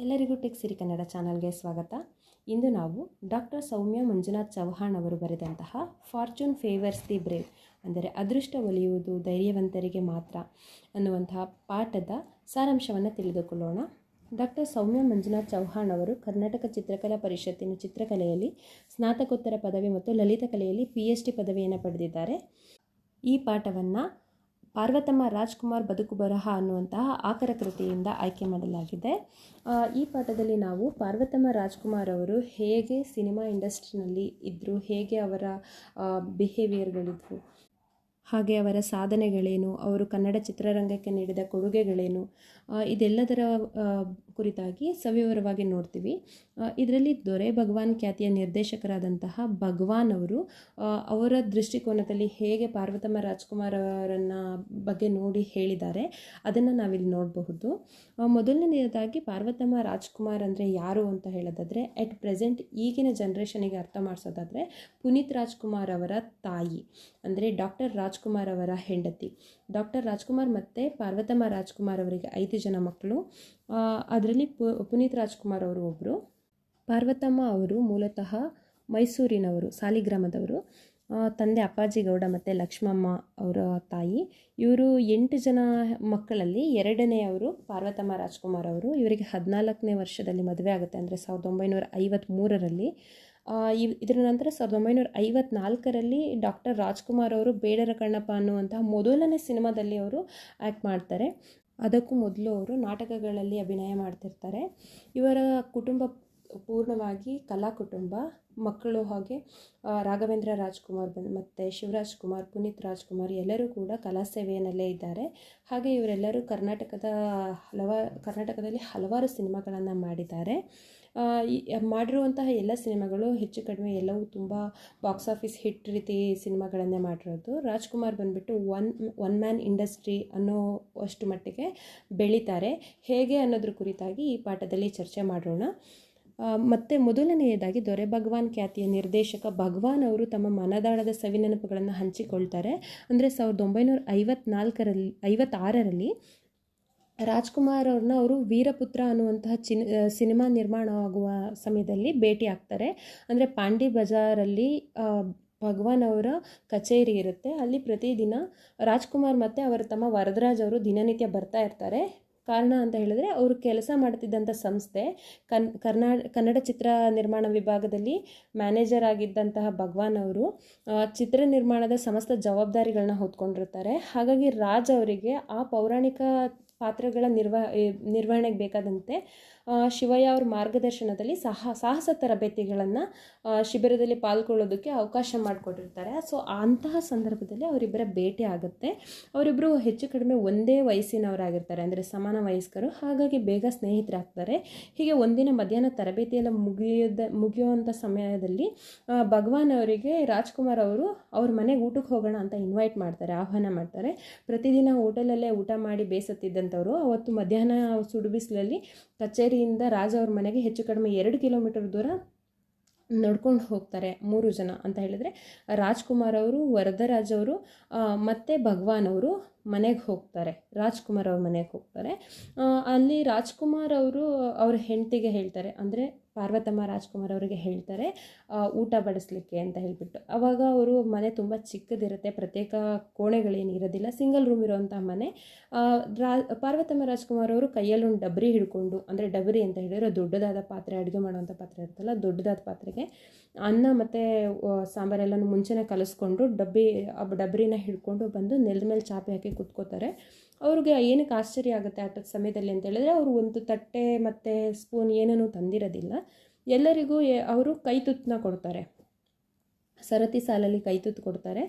ಎಲ್ಲರಿಗೂ ಟೆಕ್ ಸಿರಿ ಕನ್ನಡ ಚಾನಲ್ಗೆ ಸ್ವಾಗತ. ಇಂದು ನಾವು ಡಾಕ್ಟರ್ ಸೌಮ್ಯ ಮಂಜುನಾಥ್ ಚೌಹಾಣ್ ಅವರು ಬರೆದಂತಹ ಫಾರ್ಚೂನ್ ಫೇವರ್ಸ್ ದಿ ಬ್ರೇವ್ ಅಂದರೆ ಅದೃಷ್ಟ ಒಲಿಯುವುದು ಧೈರ್ಯವಂತರಿಗೆ ಮಾತ್ರ ಅನ್ನುವಂತಹ ಪಾಠದ ಸಾರಾಂಶವನ್ನು ತಿಳಿದುಕೊಳ್ಳೋಣ. ಡಾಕ್ಟರ್ ಸೌಮ್ಯ ಮಂಜುನಾಥ್ ಚೌಹಾಣ್ ಅವರು ಕರ್ನಾಟಕ ಚಿತ್ರಕಲಾ ಪರಿಷತ್ತಿನ ಚಿತ್ರಕಲೆಯಲ್ಲಿ ಸ್ನಾತಕೋತ್ತರ ಪದವಿ ಮತ್ತು ಲಲಿತ ಕಲೆಯಲ್ಲಿ ಪಿ ಎಚ್ ಡಿ ಪದವಿಯನ್ನು ಪಡೆದಿದ್ದಾರೆ. ಈ ಪಾಠವನ್ನು ಪಾರ್ವತಮ್ಮ ರಾಜ್ಕುಮಾರ್ ಬದುಕು ಬರಹ ಅನ್ನುವಂತಹ ಆಕರ ಕೃತಿಯಿಂದ ಆಯ್ಕೆ ಮಾಡಲಾಗಿದೆ. ಈ ಪಾಠದಲ್ಲಿ ನಾವು ಪಾರ್ವತಮ್ಮ ರಾಜ್ಕುಮಾರ್ ಅವರು ಹೇಗೆ ಸಿನಿಮಾ ಇಂಡಸ್ಟ್ರಿನಲ್ಲಿ ಇದ್ದರು ಹೇಗೆ ಅವರ ಬಿಹೇವಿಯರ್ಗಳಿದ್ವು ಹಾಗೆ ಅವರ ಸಾಧನೆಗಳೇನು, ಅವರು ಕನ್ನಡ ಚಿತ್ರರಂಗಕ್ಕೆ ನೀಡಿದ ಕೊಡುಗೆಗಳೇನು ಇದೆಲ್ಲದರ ಕುರಿತಾಗಿ ಸವಿವರವಾಗಿ ನೋಡ್ತೀವಿ. ಇದರಲ್ಲಿ ದೊರೆ ಭಗವಾನ್ ಖ್ಯಾತಿಯ ನಿರ್ದೇಶಕರಾದಂತಹ ಭಗವಾನ್ ಅವರು ಅವರ ದೃಷ್ಟಿಕೋನದಲ್ಲಿ ಹೇಗೆ ಪಾರ್ವತಮ್ಮ ರಾಜ್ಕುಮಾರ್ ಅವರನ್ನು ಬಗ್ಗೆ ನೋಡಿ ಹೇಳಿದ್ದಾರೆ, ಅದನ್ನು ನಾವಿಲ್ಲಿ ನೋಡಬಹುದು. ಮೊದಲನೆಯದಾಗಿ ಪಾರ್ವತಮ್ಮ ರಾಜ್ಕುಮಾರ್ ಅಂದರೆ ಯಾರು ಅಂತ ಹೇಳೋದಾದರೆ ಎಟ್ ಪ್ರೆಸೆಂಟ್ ಈಗಿನ ಜನ್ರೇಷನಿಗೆ ಅರ್ಥ ಮಾಡಿಸೋದಾದರೆ ಪುನೀತ್ ರಾಜ್ಕುಮಾರ್ ಅವರ ತಾಯಿ, ಅಂದರೆ ಡಾಕ್ಟರ್ ರಾಜ್ಕುಮಾರ್ ಅವರ ಹೆಂಡತಿ. ಡಾಕ್ಟರ್ ರಾಜ್ಕುಮಾರ್ ಮತ್ತು ಪಾರ್ವತಮ್ಮ ರಾಜ್ಕುಮಾರ್ ಅವರಿಗೆ ಐದು ಜನ ಮಕ್ಕಳು. ಅದರಲ್ಲಿ ಪು, ಪುನೀತ್ ರಾಜ್ಕುಮಾರ್ ಅವರು ಒಬ್ಬರು ಪಾರ್ವತಮ್ಮ ಅವರು ಮೂಲತಃ ಮೈಸೂರಿನವರು, ಸಾಲಿಗ್ರಾಮದವರು ತಂದೆ ಅಪ್ಪಾಜಿ ಗೌಡ ಮತ್ತು ಲಕ್ಷ್ಮಮ್ಮ ಅವರ ತಾಯಿ. ಇವರು ಎಂಟು ಜನ ಮಕ್ಕಳಲ್ಲಿ ಎರಡನೇ ಅವರು ಪಾರ್ವತಮ್ಮ ರಾಜ್ಕುಮಾರ್ ಅವರು. ಇವರಿಗೆ ಹದಿನಾಲ್ಕನೇ ವರ್ಷದಲ್ಲಿ ಮದುವೆ ಆಗುತ್ತೆ ಅಂದರೆ ಸಾವಿರದ ಒಂಬೈನೂರ ಐವತ್ತ್ಮೂರರಲ್ಲಿ ಇದರ ನಂತರ ಸಾವಿರದ ಒಂಬೈನೂರ ಐವತ್ನಾಲ್ಕರಲ್ಲಿ ಡಾಕ್ಟರ್ ರಾಜ್ಕುಮಾರ್ ಅವರು ಬೇಡರ ಕಣ್ಣಪ್ಪ ಅನ್ನುವಂತಹ ಮೊದಲನೇ ಸಿನಿಮಾದಲ್ಲಿ ಅವರು ಆ್ಯಕ್ಟ್ ಮಾಡ್ತಾರೆ. ಅದಕ್ಕೂ ಮೊದಲು ಅವರು ನಾಟಕಗಳಲ್ಲಿ ಅಭಿನಯ ಮಾಡ್ತಿರ್ತಾರೆ. ಇವರ ಕುಟುಂಬ ಪೂರ್ಣವಾಗಿ ಕಲಾ ಕುಟುಂಬ, ಮಕ್ಕಳು ಹಾಗೆ ರಾಘವೇಂದ್ರ ರಾಜ್ಕುಮಾರ್ ಬಂದು ಮತ್ತು ಶಿವರಾಜ್ ಕುಮಾರ್, ಪುನೀತ್ ರಾಜ್ಕುಮಾರ್ ಎಲ್ಲರೂ ಕೂಡ ಕಲಾ ಸೇವೆಯಲ್ಲೇ ಇದ್ದಾರೆ. ಹಾಗೆ ಇವರೆಲ್ಲರೂ ಕರ್ನಾಟಕದ ಹಲವಾರು, ಕರ್ನಾಟಕದಲ್ಲಿ ಹಲವಾರು ಸಿನಿಮಾಗಳನ್ನು ಮಾಡಿದ್ದಾರೆ. ಮಾಡಿರುವಂತಹ ಎಲ್ಲ ಸಿನಿಮಾಗಳು ಹೆಚ್ಚು ಕಡಿಮೆ ಎಲ್ಲವೂ ತುಂಬ ಬಾಕ್ಸ್ ಆಫೀಸ್ ಹಿಟ್ ರೀತಿ ಸಿನಿಮಾಗಳನ್ನೇ ಮಾಡಿರೋದು. ರಾಜ್ಕುಮಾರ್ ಬಂದುಬಿಟ್ಟು ಒನ್ ಒನ್ ಮ್ಯಾನ್ ಇಂಡಸ್ಟ್ರಿ ಅನ್ನೋ ಅಷ್ಟು ಮಟ್ಟಿಗೆ ಬೆಳೀತಾರೆ. ಹೇಗೆ ಅನ್ನೋದ್ರ ಕುರಿತಾಗಿ ಈ ಪಾಠದಲ್ಲಿ ಚರ್ಚೆ ಮಾಡೋಣ. ಮತ್ತು ಮೊದಲನೆಯದಾಗಿ ದೊರೆ ಭಗವಾನ್ ಖ್ಯಾತಿಯ ನಿರ್ದೇಶಕ ಭಗವಾನ್ ಅವರು ತಮ್ಮ ಮನದಾಳದ ಸವಿನೆನಪುಗಳನ್ನು ಹಂಚಿಕೊಳ್ತಾರೆ. ಅಂದರೆ ಸಾವಿರದ ಒಂಬೈನೂರ ಐವತ್ನಾಲ್ಕರಲ್ಲಿ, ಐವತ್ತಾರರಲ್ಲಿ ರಾಜ್ಕುಮಾರ್ ಅವ್ರನ್ನ ಅವರು ವೀರಪುತ್ರ ಅನ್ನುವಂತಹ ಚಿನ್ ಸಿನಿಮಾ ನಿರ್ಮಾಣವಾಗುವ ಸಮಯದಲ್ಲಿ ಭೇಟಿ ಆಗ್ತಾರೆ. ಅಂದರೆ ಪಾಂಡಿ ಬಜಾರಲ್ಲಿ ಭಗವಾನ್ ಅವರ ಕಚೇರಿ ಇರುತ್ತೆ. ಅಲ್ಲಿ ಪ್ರತಿದಿನ ರಾಜ್ಕುಮಾರ್ ಮತ್ತು ಅವರ ತಮ್ಮ ವರದರಾಜ್ ಅವರು ದಿನನಿತ್ಯ ಬರ್ತಾ ಇರ್ತಾರೆ. ಕಾರಣ ಅಂತ ಹೇಳಿದ್ರೆ ಅವರು ಕೆಲಸ ಮಾಡ್ತಿದ್ದಂಥ ಸಂಸ್ಥೆ, ಕನ್, ಕರ್ನಾ, ಕನ್ನಡ ಚಿತ್ರ ನಿರ್ಮಾಣ ವಿಭಾಗದಲ್ಲಿ ಮ್ಯಾನೇಜರ್ ಆಗಿದ್ದಂತಹ ಭಗವಾನ್ ಅವರು ಚಿತ್ರ ನಿರ್ಮಾಣದ ಸಮಸ್ತ ಜವಾಬ್ದಾರಿಗಳನ್ನ ಹೊತ್ಕೊಂಡಿರ್ತಾರೆ. ಹಾಗಾಗಿ ರಾಜ್ ಅವರಿಗೆ ಆ ಪೌರಾಣಿಕ ಪಾತ್ರಗಳ ನಿರ್ವ ನಿರ್ವಹಣೆಗೆ ಬೇಕಾದಂತೆ ಶಿವಯ್ಯ ಅವ್ರ ಮಾರ್ಗದರ್ಶನದಲ್ಲಿ ಸಹ, ಸಾಹಸ ತರಬೇತಿಗಳನ್ನು ಶಿಬಿರದಲ್ಲಿ ಪಾಲ್ಗೊಳ್ಳೋದಕ್ಕೆ ಅವಕಾಶ ಮಾಡಿಕೊಟ್ಟಿರ್ತಾರೆ. ಸೊ ಅಂತಹ ಸಂದರ್ಭದಲ್ಲಿ ಅವರಿಬ್ಬರ ಭೇಟಿ ಆಗುತ್ತೆ. ಅವರಿಬ್ಬರು ಹೆಚ್ಚು ಕಡಿಮೆ ಒಂದೇ ವಯಸ್ಸಿನವರಾಗಿರ್ತಾರೆ. ಅಂದರೆ ಸಮಾನ ವಯಸ್ಕರು. ಹಾಗಾಗಿ ಬೇಗ ಸ್ನೇಹಿತರಾಗ್ತಾರೆ. ಹೀಗೆ ಒಂದಿನ ಮಧ್ಯಾಹ್ನ ತರಬೇತಿಯೆಲ್ಲ ಮುಗಿಯೋದ ಮುಗಿಯುವಂಥ ಸಮಯದಲ್ಲಿ ಭಗವಾನ್ ಅವರಿಗೆ ರಾಜ್ಕುಮಾರ್ ಅವರು, ಅವ್ರ ಮನೆಗೆ ಊಟಕ್ಕೆ ಹೋಗೋಣ ಅಂತ ಇನ್ವೈಟ್ ಮಾಡ್ತಾರೆ, ಆಹ್ವಾನ ಮಾಡ್ತಾರೆ. ಪ್ರತಿದಿನ ಹೋಟೆಲಲ್ಲೇ ಊಟ ಮಾಡಿ ಬೇಸತ್ತಿದ್ದಂಥವ್ರು. ಅವತ್ತು ಮಧ್ಯಾಹ್ನ ಸುಡು ಬಿಸಿಲಲ್ಲಿ ಕಚೇರಿಯಿಂದ ರಾಜ ಅವ್ರ ಮನೆಗೆ ಹೆಚ್ಚು ಕಡಿಮೆ ಎರಡು ಕಿಲೋಮೀಟರ್ ದೂರ ನಡ್ಕೊಂಡು ಹೋಗ್ತಾರೆ ಮೂರು ಜನ ಅಂತ ಹೇಳಿದರೆ ರಾಜ್ಕುಮಾರ್ ಅವರು, ವರದರಾಜ್ ಅವರು ಮತ್ತು ಭಗವಾನ್ ಅವರು ಮನೆಗೆ ಹೋಗ್ತಾರೆ. ರಾಜ್ಕುಮಾರ್ ಅವ್ರ ಮನೆಗೆ ಹೋಗ್ತಾರೆ. ಅಲ್ಲಿ ರಾಜ್ಕುಮಾರ್ ಅವರು ಅವ್ರ ಹೆಂಡತಿಗೆ ಹೇಳ್ತಾರೆ. ಅಂದರೆ ಪಾರ್ವತಮ್ಮ ರಾಜ್ಕುಮಾರ್ ಅವರಿಗೆ ಹೇಳ್ತಾರೆ ಊಟ ಬಡಿಸ್ಲಿಕ್ಕೆ ಅಂತ ಹೇಳಿಬಿಟ್ಟು. ಅವಾಗ ಅವರು ಮನೆ ತುಂಬ ಚಿಕ್ಕದಿರುತ್ತೆ, ಪ್ರತ್ಯೇಕ ಕೋಣೆಗಳೇನು ಇರೋದಿಲ್ಲ, ಸಿಂಗಲ್ ರೂಮ್ ಇರೋವಂಥ ಮನೆ. ರಾ, ಪಾರ್ವತಮ್ಮ ರಾಜ್ಕುಮಾರ್ ಅವರು ಕೈಯಲ್ಲಿ ಒಂದು ಡಬರಿ ಹಿಡ್ಕೊಂಡು, ಅಂದರೆ ಡಬರಿ ಅಂತ ಹೇಳಿದ್ರೆ ದೊಡ್ಡದಾದ ಪಾತ್ರೆ, ಅಡುಗೆ ಮಾಡುವಂಥ ಪಾತ್ರೆ ಇರುತ್ತಲ್ಲ, ದೊಡ್ಡದಾದ ಪಾತ್ರೆಗೆ, ಅನ್ನ ಮತ್ತು ಸಾಂಬಾರೆಲ್ಲನೂ ಮುಂಚೆನೇ ಕಲಿಸ್ಕೊಂಡು ಡಬ್ಬಿ ಡಬ್ರಿನ ಹಿಡ್ಕೊಂಡು ಬಂದು ನೆಲದ ಮೇಲೆ ಚಾಪೆ ಹಾಕಿ ಕುತ್ಕೋತಾರೆ. ಅವ್ರಿಗೆ ಏನಕ್ಕೆ ಆಶ್ಚರ್ಯ ಆಗುತ್ತೆ ಆ ಸಮಯದಲ್ಲಿ ಅಂತ ಹೇಳಿದ್ರೆ ಅವರು ಒಂದು ತಟ್ಟೆ ಮತ್ತು ಸ್ಪೂನ್ ಏನೂ ತಂದಿರೋದಿಲ್ಲ. ಎಲ್ಲರಿಗೂ ಅವರು ಕೈ ತುತ್ತನ್ನ ಕೊಡ್ತಾರೆ. ಸರತಿ ಸಾಲಲ್ಲಿ ಕೈ ತುತ್ತು ಕೊಡ್ತಾರೆ.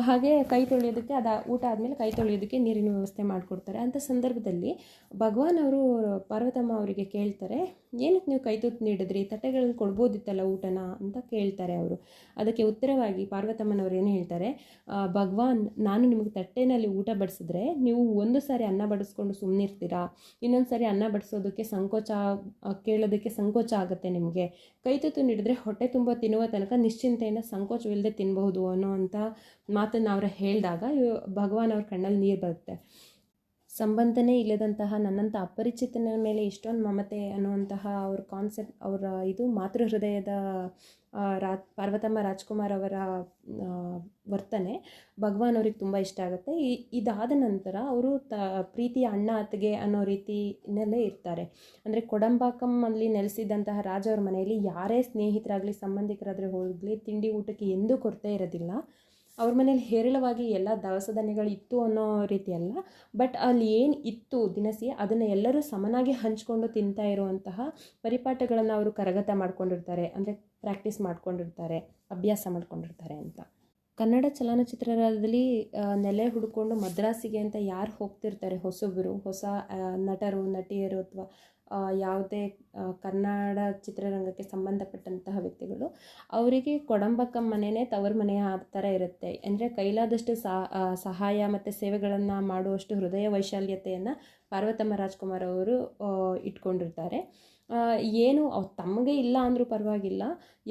ಹಾಗೆ ಕೈ ತೊಳೆಯೋದಕ್ಕೆ ಅದು ಊಟ ಆದಮೇಲೆ ಕೈ ತೊಳೆಯೋದಕ್ಕೆ ನೀರಿನ ವ್ಯವಸ್ಥೆ ಮಾಡಿಕೊಡ್ತಾರೆ. ಅಂಥ ಸಂದರ್ಭದಲ್ಲಿ ಭಗವಾನ್ ಅವರು ಪಾರ್ವತಮ್ಮ ಅವರಿಗೆ ಕೇಳ್ತಾರೆ ಏನಕ್ಕೆ ನೀವು ಕೈ ತುತ್ತು ನೀಡಿದ್ರಿ? ತಟ್ಟೆಗಳನ್ನು ಕೊಡ್ಬೋದಿತ್ತಲ್ಲ ಊಟನ? ಅಂತ ಕೇಳ್ತಾರೆ ಅವರು. ಅದಕ್ಕೆ ಉತ್ತರವಾಗಿ ಪಾರ್ವತಮ್ಮನವ್ರು ಏನು ಹೇಳ್ತಾರೆ? ಭಗವಾನ್, ನಾನು ನಿಮಗೆ ತಟ್ಟೆನಲ್ಲಿ ಊಟ ಬಡಿಸಿದ್ರೆ ನೀವು ಒಂದು ಸಾರಿ ಅನ್ನ ಬಡಿಸ್ಕೊಂಡು ಸುಮ್ಮನಿರ್ತೀರಾ ಇನ್ನೊಂದು ಸಾರಿ ಅನ್ನ ಬಡಿಸೋದಕ್ಕೆ ಸಂಕೋಚ ಕೇಳೋದಕ್ಕೆ ಸಂಕೋಚ ಆಗುತ್ತೆ ನಿಮಗೆ. ಕೈ ತುತ್ತು ನೀಡಿದ್ರೆ ಹೊಟ್ಟೆ ತುಂಬ ತಿನ್ನುವ ತನಕ ನಿಶ್ಚಿಂತೆಯಿಂದ ಸಂಕೋಚವಿಲ್ಲದೆ ತಿನ್ನಬಹುದು ಅನ್ನೋ ಅಂಥ ಮಾತನ್ನು ಅವರು ಹೇಳಿದಾಗ ಭಗವಾನ್ ಅವ್ರ ಕಣ್ಣಲ್ಲಿ ನೀರು ಬರುತ್ತೆ. ಸಂಬಂಧನೇ ಇಲ್ಲದಂತಹ ನನ್ನಂಥ ಅಪರಿಚಿತನ ಮೇಲೆ ಇಷ್ಟೊಂದು ಮಮತೆ ಅನ್ನುವಂತಹ ಅವ್ರ ಕಾನ್ಸೆಪ್ಟ್ ಅವರ ಇದು ಮಾತೃ ಹೃದಯದ ರಾ, ಪಾರ್ವತಮ್ಮ ರಾಜ್ಕುಮಾರ್ ಅವರ ವರ್ತನೆ ಭಗವಾನ್ ಅವ್ರಿಗೆ ತುಂಬ ಇಷ್ಟ ಆಗುತ್ತೆ. ಇದಾದ ನಂತರ ಅವರು ತ, ಪ್ರೀತಿಯ ಅಣ್ಣ ಅತ್ತಿಗೆ ಅನ್ನೋ ರೀತಿನಲ್ಲೇ ಇರ್ತಾರೆ. ಅಂದರೆ ಕೊಡಂಬಾಕಮ್ಮಲ್ಲಿ ನೆಲೆಸಿದಂತಹ ರಾಜ ಅವ್ರ ಮನೆಯಲ್ಲಿ ಯಾರೇ ಸ್ನೇಹಿತರಾಗಲಿ, ಸಂಬಂಧಿಕರಾದರೆ ಹೋಗಲಿ, ತಿಂಡಿ ಊಟಕ್ಕೆ ಎಂದೂ ಕೊರತೆ ಇರೋದಿಲ್ಲ. ಅವ್ರ ಮನೇಲಿ ಹೇರಳವಾಗಿ ಎಲ್ಲ ದವಸ ಧಾನ್ಯಗಳು ಇತ್ತು ಅನ್ನೋ ರೀತಿ ಅಲ್ಲ. ಬಟ್ ಅಲ್ಲಿ ಏನು ಇತ್ತು ದಿನಸಿ, ಅದನ್ನು ಎಲ್ಲರೂ ಸಮನಾಗಿ ಹಂಚಿಕೊಂಡು ತಿಂತಾ ಇರುವಂತಹ ಪರಿಪಾಠಗಳನ್ನು ಅವರು ಕರಗತ ಮಾಡ್ಕೊಂಡಿರ್ತಾರೆ. ಅಂದರೆ ಪ್ರಾಕ್ಟೀಸ್ ಮಾಡ್ಕೊಂಡಿರ್ತಾರೆ, ಅಭ್ಯಾಸ ಮಾಡ್ಕೊಂಡಿರ್ತಾರೆ ಅಂತ. ಕನ್ನಡ ಚಲನಚಿತ್ರದಲ್ಲಿ ನೆಲೆ ಹುಡ್ಕೊಂಡು ಮದ್ರಾಸಿಗೆ ಅಂತ ಯಾರು ಹೋಗ್ತಿರ್ತಾರೆ? ಹೊಸಬರು, ಹೊಸ ನಟರು, ನಟಿಯರು ಅಥವಾ ಯಾವುದೇ ಕನ್ನಡ ಚಿತ್ರರಂಗಕ್ಕೆ ಸಂಬಂಧಪಟ್ಟಂತಹ ವ್ಯಕ್ತಿಗಳು, ಅವರಿಗೆ ಕೊಡಂಬಕ್ಕ ಮನೆಯೇ ತವರ ಮನೆಯ ಆ ಥರ ಇರುತ್ತೆ. ಅಂದರೆ ಕೈಲಾದಷ್ಟು ಸಹಾಯ ಮತ್ತು ಸೇವೆಗಳನ್ನು ಮಾಡುವಷ್ಟು ಹೃದಯ ವೈಶಾಲ್ಯತೆಯನ್ನು ಪಾರ್ವತಮ್ಮ ರಾಜ್ಕುಮಾರ್ ಅವರು ಇಟ್ಕೊಂಡಿರ್ತಾರೆ. ಏನು ಅವ್ರು ತಮಗೆ ಇಲ್ಲ ಅಂದರೂ ಪರವಾಗಿಲ್ಲ.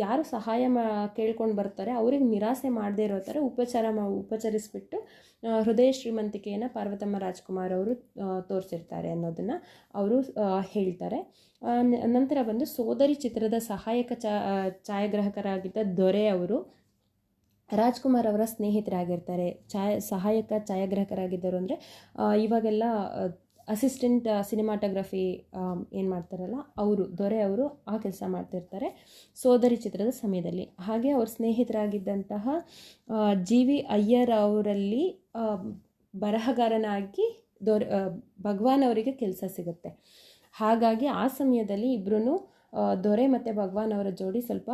ಯಾರು ಸಹಾಯ ಮಾ, ಕೇಳ್ಕೊಂಡು ಬರ್ತಾರೆ, ಅವ್ರಿಗೆ ನಿರಾಸೆ ಮಾಡದೇ ಇರೋ ಥರ ಉಪಚಾರ ಮಾ, ಉಪಚರಿಸ್ಬಿಟ್ಟು ಹೃದಯ ಶ್ರೀಮಂತಿಕೆಯನ್ನು ಪಾರ್ವತಮ್ಮ ರಾಜ್ಕುಮಾರ್ ಅವರು ತೋರಿಸಿರ್ತಾರೆ ಅನ್ನೋದನ್ನು ಅವರು ಹೇಳ್ತಾರೆ. ನಂತರ ಬಂದು ಸೋದರಿ ಚಿತ್ರದ ಸಹಾಯಕ ಚಾ ಛಾಯಾಗ್ರಾಹಕರಾಗಿದ್ದ ದೊರೆ ಅವರು, ರಾಜ್ಕುಮಾರ್ ಅವರ ಸ್ನೇಹಿತರಾಗಿರ್ತಾರೆ. ಛಾಯ, ಸಹಾಯಕ ಛಾಯಾಗ್ರಾಹಕರಾಗಿದ್ದರು ಅಂದರೆ ಇವಾಗೆಲ್ಲ ಅಸಿಸ್ಟೆಂಟ್ ಸಿನಿಮಾಟೋಗ್ರಫಿ ಏನು ಮಾಡ್ತಾರಲ್ಲ, ಅವರು, ದೊರೆ ಅವರು ಆ ಕೆಲಸ ಮಾಡ್ತಿರ್ತಾರೆ ಸೋದರಿ ಚಿತ್ರದ ಸಮಯದಲ್ಲಿ. ಹಾಗೆ ಅವ್ರ ಸ್ನೇಹಿತರಾಗಿದ್ದಂತಹ ಜಿ ವಿ ಅಯ್ಯರ್ ಅವರಲ್ಲಿ ಬರಹಗಾರನಾಗಿ ದೊರೆ ಭಗವಾನ್ ಅವರಿಗೆ ಕೆಲಸ ಸಿಗುತ್ತೆ. ಹಾಗಾಗಿ ಆ ಸಮಯದಲ್ಲಿ ಇಬ್ಬರೂ ದೊರೆ ಮತ್ತು ಭಗವಾನ್ ಅವರ ಜೋಡಿ ಸ್ವಲ್ಪ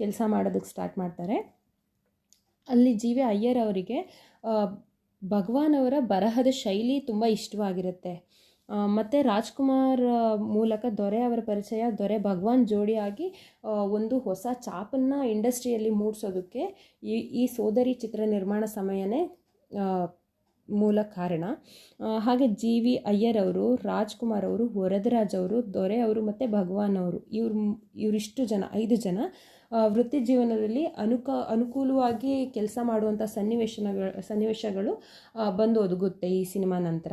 ಕೆಲಸ ಮಾಡೋದಕ್ಕೆ ಸ್ಟಾರ್ಟ್ ಮಾಡ್ತಾರೆ. ಅಲ್ಲಿ ಜಿ ವಿ ಅಯ್ಯರ್ ಅವರಿಗೆ ಭಗವಾನ್ ಅವರ ಬರಹದ ಶೈಲಿ ತುಂಬ ಇಷ್ಟವಾಗಿರುತ್ತೆ. ಮತ್ತು ರಾಜ್ಕುಮಾರ್ ಮೂಲಕ ದೊರೆ ಅವರ ಪರಿಚಯ, ದೊರೆ ಭಗವಾನ್ ಜೋಡಿಯಾಗಿ ಒಂದು ಹೊಸ ಚಾಪನ್ನು ಇಂಡಸ್ಟ್ರಿಯಲ್ಲಿ ಮೂಡಿಸೋದಕ್ಕೆ ಈ ಈ ಸೋದರಿ ಚಿತ್ರ ನಿರ್ಮಾಣ ಸಮಯನೇ ಮೂಲ ಕಾರಣ. ಹಾಗೆ ಜಿ ವಿ ಅಯ್ಯರ್ ಅವರು, ರಾಜ್ಕುಮಾರ್ ಅವರು, ವರದರಾಜ್ ಅವರು, ದೊರೆ ಅವರು ಮತ್ತು ಭಗವಾನ್ ಅವರು, ಇವ್ರು, ಇವರಿಷ್ಟು ಜನ, ಐದು ಜನ ವೃತ್ತಿ ಜೀವನದಲ್ಲಿ ಅನುಕ, ಅನುಕೂಲವಾಗಿ ಕೆಲಸ ಮಾಡುವಂಥ ಸನ್ನಿವೇಶನಗಳು ಸನ್ನಿವೇಶಗಳು ಬಂದು ಒದಗುತ್ತೆ ಈ ಸಿನಿಮಾ ನಂತರ.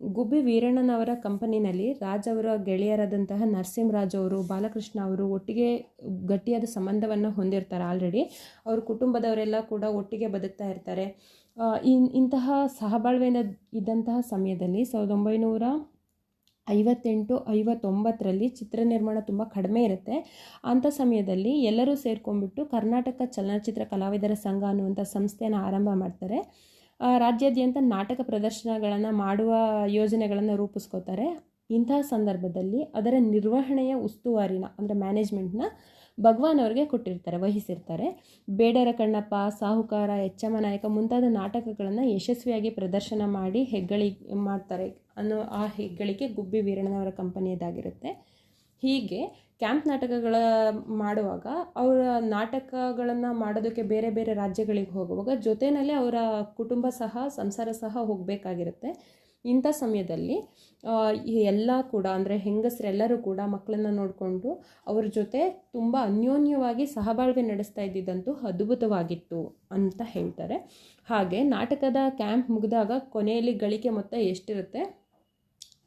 ಗುಬ್ಬಿ ವೀರಣ್ಣನವರ ಕಂಪನಿನಲ್ಲಿ ರಾಜ್ ಅವರ, ಗೆಳೆಯರಾದಂತಹ ನರಸಿಂಹರಾಜ್ ಅವರು, ಬಾಲಕೃಷ್ಣ ಅವರು ಒಟ್ಟಿಗೆ ಗಟ್ಟಿಯಾದ ಸಂಬಂಧವನ್ನು ಹೊಂದಿರ್ತಾರೆ ಆಲ್ರೆಡಿ ಅವ್ರ ಕುಟುಂಬದವರೆಲ್ಲ ಕೂಡ ಒಟ್ಟಿಗೆ ಬದುಕ್ತಾ ಇರ್ತಾರೆ. ಇನ್, ಇಂತಹ ಸಹಬಾಳ್ವೆಯಿಂದ ಇದ್ದಂತಹ ಸಮಯದಲ್ಲಿ ಸಾವಿರದ ಒಂಬೈನೂರ ಐವತ್ತೆಂಟು, ಐವತ್ತೊಂಬತ್ತರಲ್ಲಿ ಚಿತ್ರ ನಿರ್ಮಾಣ ತುಂಬ ಕಡಿಮೆ ಇರುತ್ತೆ. ಅಂಥ ಸಮಯದಲ್ಲಿ ಎಲ್ಲರೂ ಸೇರ್ಕೊಂಡ್ಬಿಟ್ಟು ಕರ್ನಾಟಕ ಚಲನಚಿತ್ರ ಕಲಾವಿದರ ಸಂಘ ಅನ್ನುವಂಥ ಸಂಸ್ಥೆಯನ್ನು ಆರಂಭ ಮಾಡ್ತಾರೆ. ರಾಜ್ಯಾದ್ಯಂತ ನಾಟಕ ಪ್ರದರ್ಶನಗಳನ್ನು ಮಾಡುವ ಯೋಜನೆಗಳನ್ನು ರೂಪಿಸ್ಕೋತಾರೆ. ಇಂತಹ ಸಂದರ್ಭದಲ್ಲಿ ಅದರ ನಿರ್ವಹಣೆಯ ಉಸ್ತುವಾರಿನ, ಅಂದರೆ ಮ್ಯಾನೇಜ್ಮೆಂಟ್ನ ಭಗವಾನ್ ಅವರಿಗೆ ಕೊಟ್ಟಿರ್ತಾರೆ, ವಹಿಸಿರ್ತಾರೆ. ಬೇಡರ ಕಣ್ಣಪ್ಪ, ಸಾಹುಕಾರ, ಎಚ್ಚಮ್ಮ ನಾಯಕ ಮುಂತಾದ ನಾಟಕಗಳನ್ನು ಯಶಸ್ವಿಯಾಗಿ ಪ್ರದರ್ಶನ ಮಾಡಿ ಹೆಗ್ಗಳಿ ಮಾಡ್ತಾರೆ ಅನ್ನೋ ಆ ಹೆಗ್ಗಳಿಕೆ ಗುಬ್ಬಿ ವೀರಣ್ಣನವರ ಕಂಪನಿಯದಾಗಿರುತ್ತೆ ಹೀಗೆ ಕ್ಯಾಂಪ್ ನಾಟಕಗಳ ಮಾಡುವಾಗ ಅವರ ನಾಟಕಗಳನ್ನು ಮಾಡೋದಕ್ಕೆ ಬೇರೆ ಬೇರೆ ರಾಜ್ಯಗಳಿಗೆ ಹೋಗುವಾಗ ಜೊತೆಯಲ್ಲೇ ಅವರ ಕುಟುಂಬ ಸಹ, ಸಂಸಾರ ಸಹ ಹೋಗಬೇಕಾಗಿರುತ್ತೆ. ಇಂಥ ಸಮಯದಲ್ಲಿ ಎಲ್ಲ ಕೂಡ ಅಂದರೆ ಹೆಂಗಸರೆಲ್ಲರೂ ಕೂಡ ಮಕ್ಕಳನ್ನ ನೋಡಿಕೊಂಡು ಅವ್ರ ಜೊತೆ ತುಂಬ ಅನ್ಯೋನ್ಯವಾಗಿ ಸಹಬಾಳ್ವೆ ನಡೆಸ್ತಾ ಇದ್ದಿದ್ದಂತೂ ಅದ್ಭುತವಾಗಿತ್ತು ಅಂತ ಹೇಳ್ತಾರೆ. ಹಾಗೆ ನಾಟಕದ ಕ್ಯಾಂಪ್ ಮುಗಿದಾಗ ಕೊನೆಯಲ್ಲಿ ಗಳಿಕೆ ಮೊತ್ತ ಎಷ್ಟಿರುತ್ತೆ?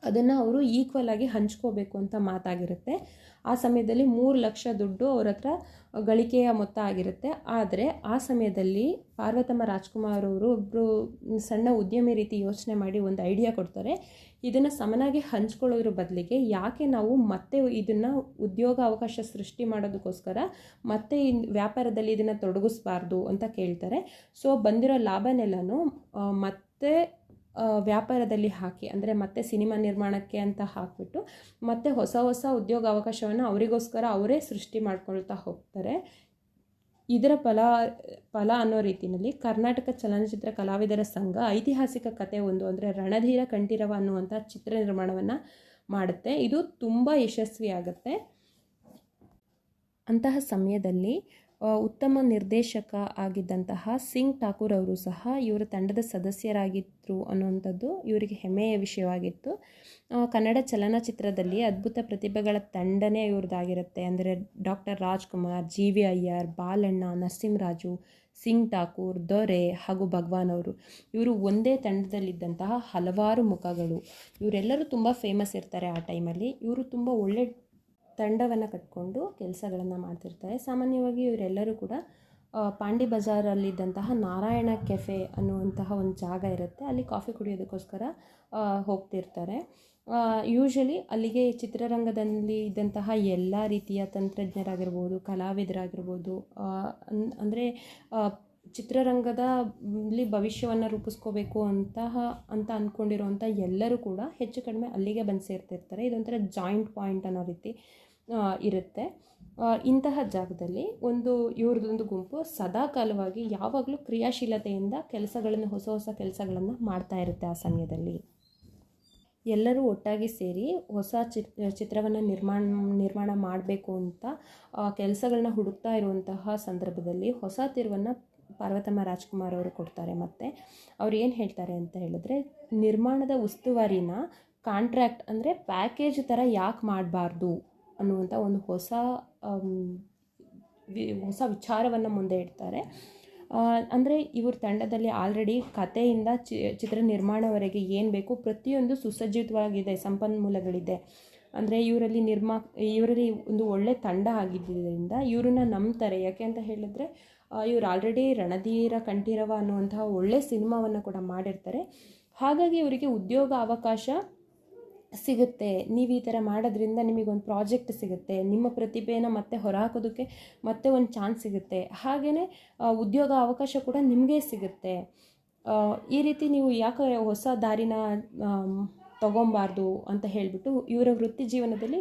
ಅದನ್ನು ಅವರು ಈಕ್ವಲ್ ಆಗಿ ಹಂಚ್ಕೋಬೇಕು ಅಂತ ಮಾತಾಗಿರುತ್ತೆ. ಆ ಸಮಯದಲ್ಲಿ ಮೂರು ಲಕ್ಷ ದುಡ್ಡು ಅವ್ರ ಹತ್ರ ಗಳಿಕೆಯ ಮೊತ್ತ ಆಗಿರುತ್ತೆ. ಆದರೆ ಆ ಸಮಯದಲ್ಲಿ ಪಾರ್ವತಮ್ಮ ರಾಜ್ಕುಮಾರ್ ಅವರು ಒಬ್ಬರು ಸಣ್ಣ ಉದ್ಯಮಿ ರೀತಿ ಯೋಚನೆ ಮಾಡಿ ಒಂದು ಐಡಿಯಾ ಕೊಡ್ತಾರೆ. ಇದನ್ನು ಸಮನಾಗಿ ಹಂಚ್ಕೊಳ್ಳೋದ್ರ ಬದಲಿಗೆ ಯಾಕೆ ನಾವು ಮತ್ತೆ ಇದನ್ನು ಉದ್ಯೋಗ ಅವಕಾಶ ಸೃಷ್ಟಿ ಮಾಡೋದಕ್ಕೋಸ್ಕರ ಮತ್ತೆ ವ್ಯಾಪಾರದಲ್ಲಿ ಇದನ್ನು ತೊಡಗಿಸ್ಬಾರ್ದು ಅಂತ ಕೇಳ್ತಾರೆ. ಸೊ ಬಂದಿರೋ ಲಾಭನೆಲ್ಲನೂ ಮತ್ತೆ ವ್ಯಾಪಾರದಲ್ಲಿ ಹಾಕಿ, ಅಂದರೆ ಮತ್ತೆ ಸಿನಿಮಾ ನಿರ್ಮಾಣಕ್ಕೆ ಅಂತ ಹಾಕಿಬಿಟ್ಟು ಮತ್ತೆ ಹೊಸ ಹೊಸ ಉದ್ಯೋಗ ಅವಕಾಶವನ್ನು ಅವರಿಗೋಸ್ಕರ ಅವರೇ ಸೃಷ್ಟಿ ಮಾಡ್ಕೊಳ್ತಾ ಹೋಗ್ತಾರೆ. ಇದರ ಫಲ ಫಲ ಅನ್ನೋ ರೀತಿಯಲ್ಲಿ ಕರ್ನಾಟಕ ಚಲನಚಿತ್ರ ಕಲಾವಿದರ ಸಂಘ ಐತಿಹಾಸಿಕ ಕತೆ ಒಂದು, ಅಂದರೆ ರಣಧೀರ ಕಂಠೀರವ ಅನ್ನುವಂಥ ಚಿತ್ರ ನಿರ್ಮಾಣವನ್ನು ಮಾಡುತ್ತೆ. ಇದು ತುಂಬ ಯಶಸ್ವಿಯಾಗುತ್ತೆ. ಅಂತಹ ಸಮಯದಲ್ಲಿ ಉತ್ತಮ ನಿರ್ದೇಶಕ ಆಗಿದ್ದಂತಹ ಸಿಂಗ್ ಠಾಕೂರ್ ಅವರು ಸಹ ಇವರ ತಂಡದ ಸದಸ್ಯರಾಗಿದ್ದರು ಅನ್ನುವಂಥದ್ದು ಇವರಿಗೆ ಹೆಮ್ಮೆಯ ವಿಷಯವಾಗಿತ್ತು. ಕನ್ನಡ ಚಲನಚಿತ್ರದಲ್ಲಿ ಅದ್ಭುತ ಪ್ರತಿಭೆಗಳ ತಂಡನೇ ಇವ್ರದ್ದಾಗಿರುತ್ತೆ. ಅಂದರೆ doctor Rajkumar G V Iyer, Balanna, Narasimharaju, Singh Thakur, Dore ಹಾಗೂ ಭಗವಾನ್ ಅವರು. ಇವರು ಒಂದೇ ತಂಡದಲ್ಲಿದ್ದಂತಹ ಹಲವಾರು ಮುಖಗಳು. ಇವರೆಲ್ಲರೂ ತುಂಬ ಫೇಮಸ್ ಇರ್ತಾರೆ ಆ ಟೈಮಲ್ಲಿ ಇವರು ತುಂಬ ಒಳ್ಳೆ ತಂಡವನ್ನು ಕಟ್ಕೊಂಡು ಕೆಲಸಗಳನ್ನು ಮಾಡ್ತಿರ್ತಾರೆ. ಸಾಮಾನ್ಯವಾಗಿ ಇವರೆಲ್ಲರೂ ಕೂಡ ಪಾಂಡಿ ಬಜಾರಲ್ಲಿದ್ದಂತಹ ನಾರಾಯಣ ಕೆಫೆ ಅನ್ನುವಂತಹ ಒಂದು ಜಾಗ ಇರುತ್ತೆ. ಅಲ್ಲಿ ಕಾಫಿ ಕುಡಿಯೋದಕ್ಕೋಸ್ಕರ ಹೋಗ್ತಿರ್ತಾರೆ. ಯೂಶಲಿ ಅಲ್ಲಿಗೆ ಚಿತ್ರರಂಗದಲ್ಲಿ ಇದ್ದಂತಹ ಎಲ್ಲ ರೀತಿಯ ತಂತ್ರಜ್ಞರಾಗಿರ್ಬೋದು, ಕಲಾವಿದರಾಗಿರ್ಬೋದು ಅಂದರೆ ಚಿತ್ರರಂಗದ ಇಲ್ಲಿ ಭವಿಷ್ಯವನ್ನು ರೂಪಿಸ್ಕೋಬೇಕು ಅಂತಹ, ಅಂತ ಅಂದ್ಕೊಂಡಿರೋವಂಥ ಎಲ್ಲರೂ ಕೂಡ ಹೆಚ್ಚು ಕಡಿಮೆ ಅಲ್ಲಿಗೆ ಬಂದು ಸೇರ್ತಿರ್ತಾರೆ. ಇದೊಂಥರ ಜಾಯಿಂಟ್ ಪಾಯಿಂಟ್ ಅನ್ನೋ ರೀತಿ ಇರುತ್ತೆ. ಇಂತಹ ಜಾಗದಲ್ಲಿ ಒಂದು, ಇವ್ರದ್ದೊಂದು ಗುಂಪು ಸದಾಕಾಲವಾಗಿ ಯಾವಾಗಲೂ ಕ್ರಿಯಾಶೀಲತೆಯಿಂದ ಕೆಲಸಗಳನ್ನು, ಹೊಸ ಹೊಸ ಕೆಲಸಗಳನ್ನು ಮಾಡ್ತಾ ಇರುತ್ತೆ ಆ ಸಮಯದಲ್ಲಿ. ಎಲ್ಲರೂ ಒಟ್ಟಾಗಿ ಸೇರಿ ಹೊಸ ಚಿತ್, ಚಿತ್ರವನ್ನು ನಿರ್ಮಾಣ ನಿರ್ಮಾಣ ಮಾಡಬೇಕು ಅಂತ ಕೆಲಸಗಳನ್ನ ಹುಡುಕ್ತಾ ಇರುವಂತಹ ಸಂದರ್ಭದಲ್ಲಿ ಹೊಸ ತಿರುವನ್ನು ಪಾರ್ವತಮ್ಮ ರಾಜ್ಕುಮಾರ್ ಅವರು ಕೊಡ್ತಾರೆ ಮತ್ತು. ಅವ್ರು ಏನು ಹೇಳ್ತಾರೆ ಅಂತ ಹೇಳಿದ್ರೆ, ನಿರ್ಮಾಣದ ಉಸ್ತುವಾರಿನ ಕಾಂಟ್ರ್ಯಾಕ್ಟ್ ಅಂದರೆ ಪ್ಯಾಕೇಜ್ ಥರ ಯಾಕೆ ಮಾಡಬಾರ್ದು? ಅನ್ನುವಂಥ ಒಂದು ಹೊಸ ಹೊಸ ವಿಚಾರವನ್ನು ಮುಂದೆ ಇಡ್ತಾರೆ. ಅಂದರೆ ಇವ್ರ ತಂಡದಲ್ಲಿ ಆಲ್ರೆಡಿ ಕಥೆಯಿಂದ ಚಿತ್ರ ನಿರ್ಮಾಣವರೆಗೆ ಏನು ಬೇಕು ಪ್ರತಿಯೊಂದು ಸುಸಜ್ಜಿತವಾಗಿದೆ, ಸಂಪನ್ಮೂಲಗಳಿದೆ. ಅಂದರೆ ಇವರಲ್ಲಿ ನಿರ್ಮಾ, ಇವರಲ್ಲಿ ಒಂದು ಒಳ್ಳೆ ತಂಡ ಆಗಿದ್ದರಿಂದ ಇವ್ರನ್ನ ನಂಬ್ತಾರೆ. ಯಾಕೆ ಅಂತ ಹೇಳಿದ್ರೆ ಇವ್ರು ಆಲ್ರೆಡಿ ರಣಧೀರ ಕಂಠೀರವ ಅನ್ನುವಂತಹ ಒಳ್ಳೆ ಸಿನಿಮಾವನ್ನು ಕೂಡ ಮಾಡಿರ್ತಾರೆ. ಹಾಗಾಗಿ ಇವರಿಗೆ ಉದ್ಯೋಗ ಅವಕಾಶ ಸಿಗುತ್ತೆ. ನೀವು ಈ ಥರ ಮಾಡೋದ್ರಿಂದ ನಿಮಗೊಂದು ಪ್ರಾಜೆಕ್ಟ್ ಸಿಗುತ್ತೆ. ನಿಮ್ಮ ಪ್ರತಿಭೆಯನ್ನು ಮತ್ತೆ ಹೊರಹಾಕೋದಕ್ಕೆ ಮತ್ತೆ ಒಂದು ಚಾನ್ಸ್ ಸಿಗುತ್ತೆ. ಹಾಗೆಯೇ ಉದ್ಯೋಗ ಅವಕಾಶ ಕೂಡ ನಿಮಗೆ ಸಿಗುತ್ತೆ. ಈ ರೀತಿ ನೀವು ಯಾಕೆ ಹೊಸ ದಾರಿನ ತಗೊಬಾರ್ದು ಅಂತ ಹೇಳಿಬಿಟ್ಟು ಇವರ ವೃತ್ತಿ ಜೀವನದಲ್ಲಿ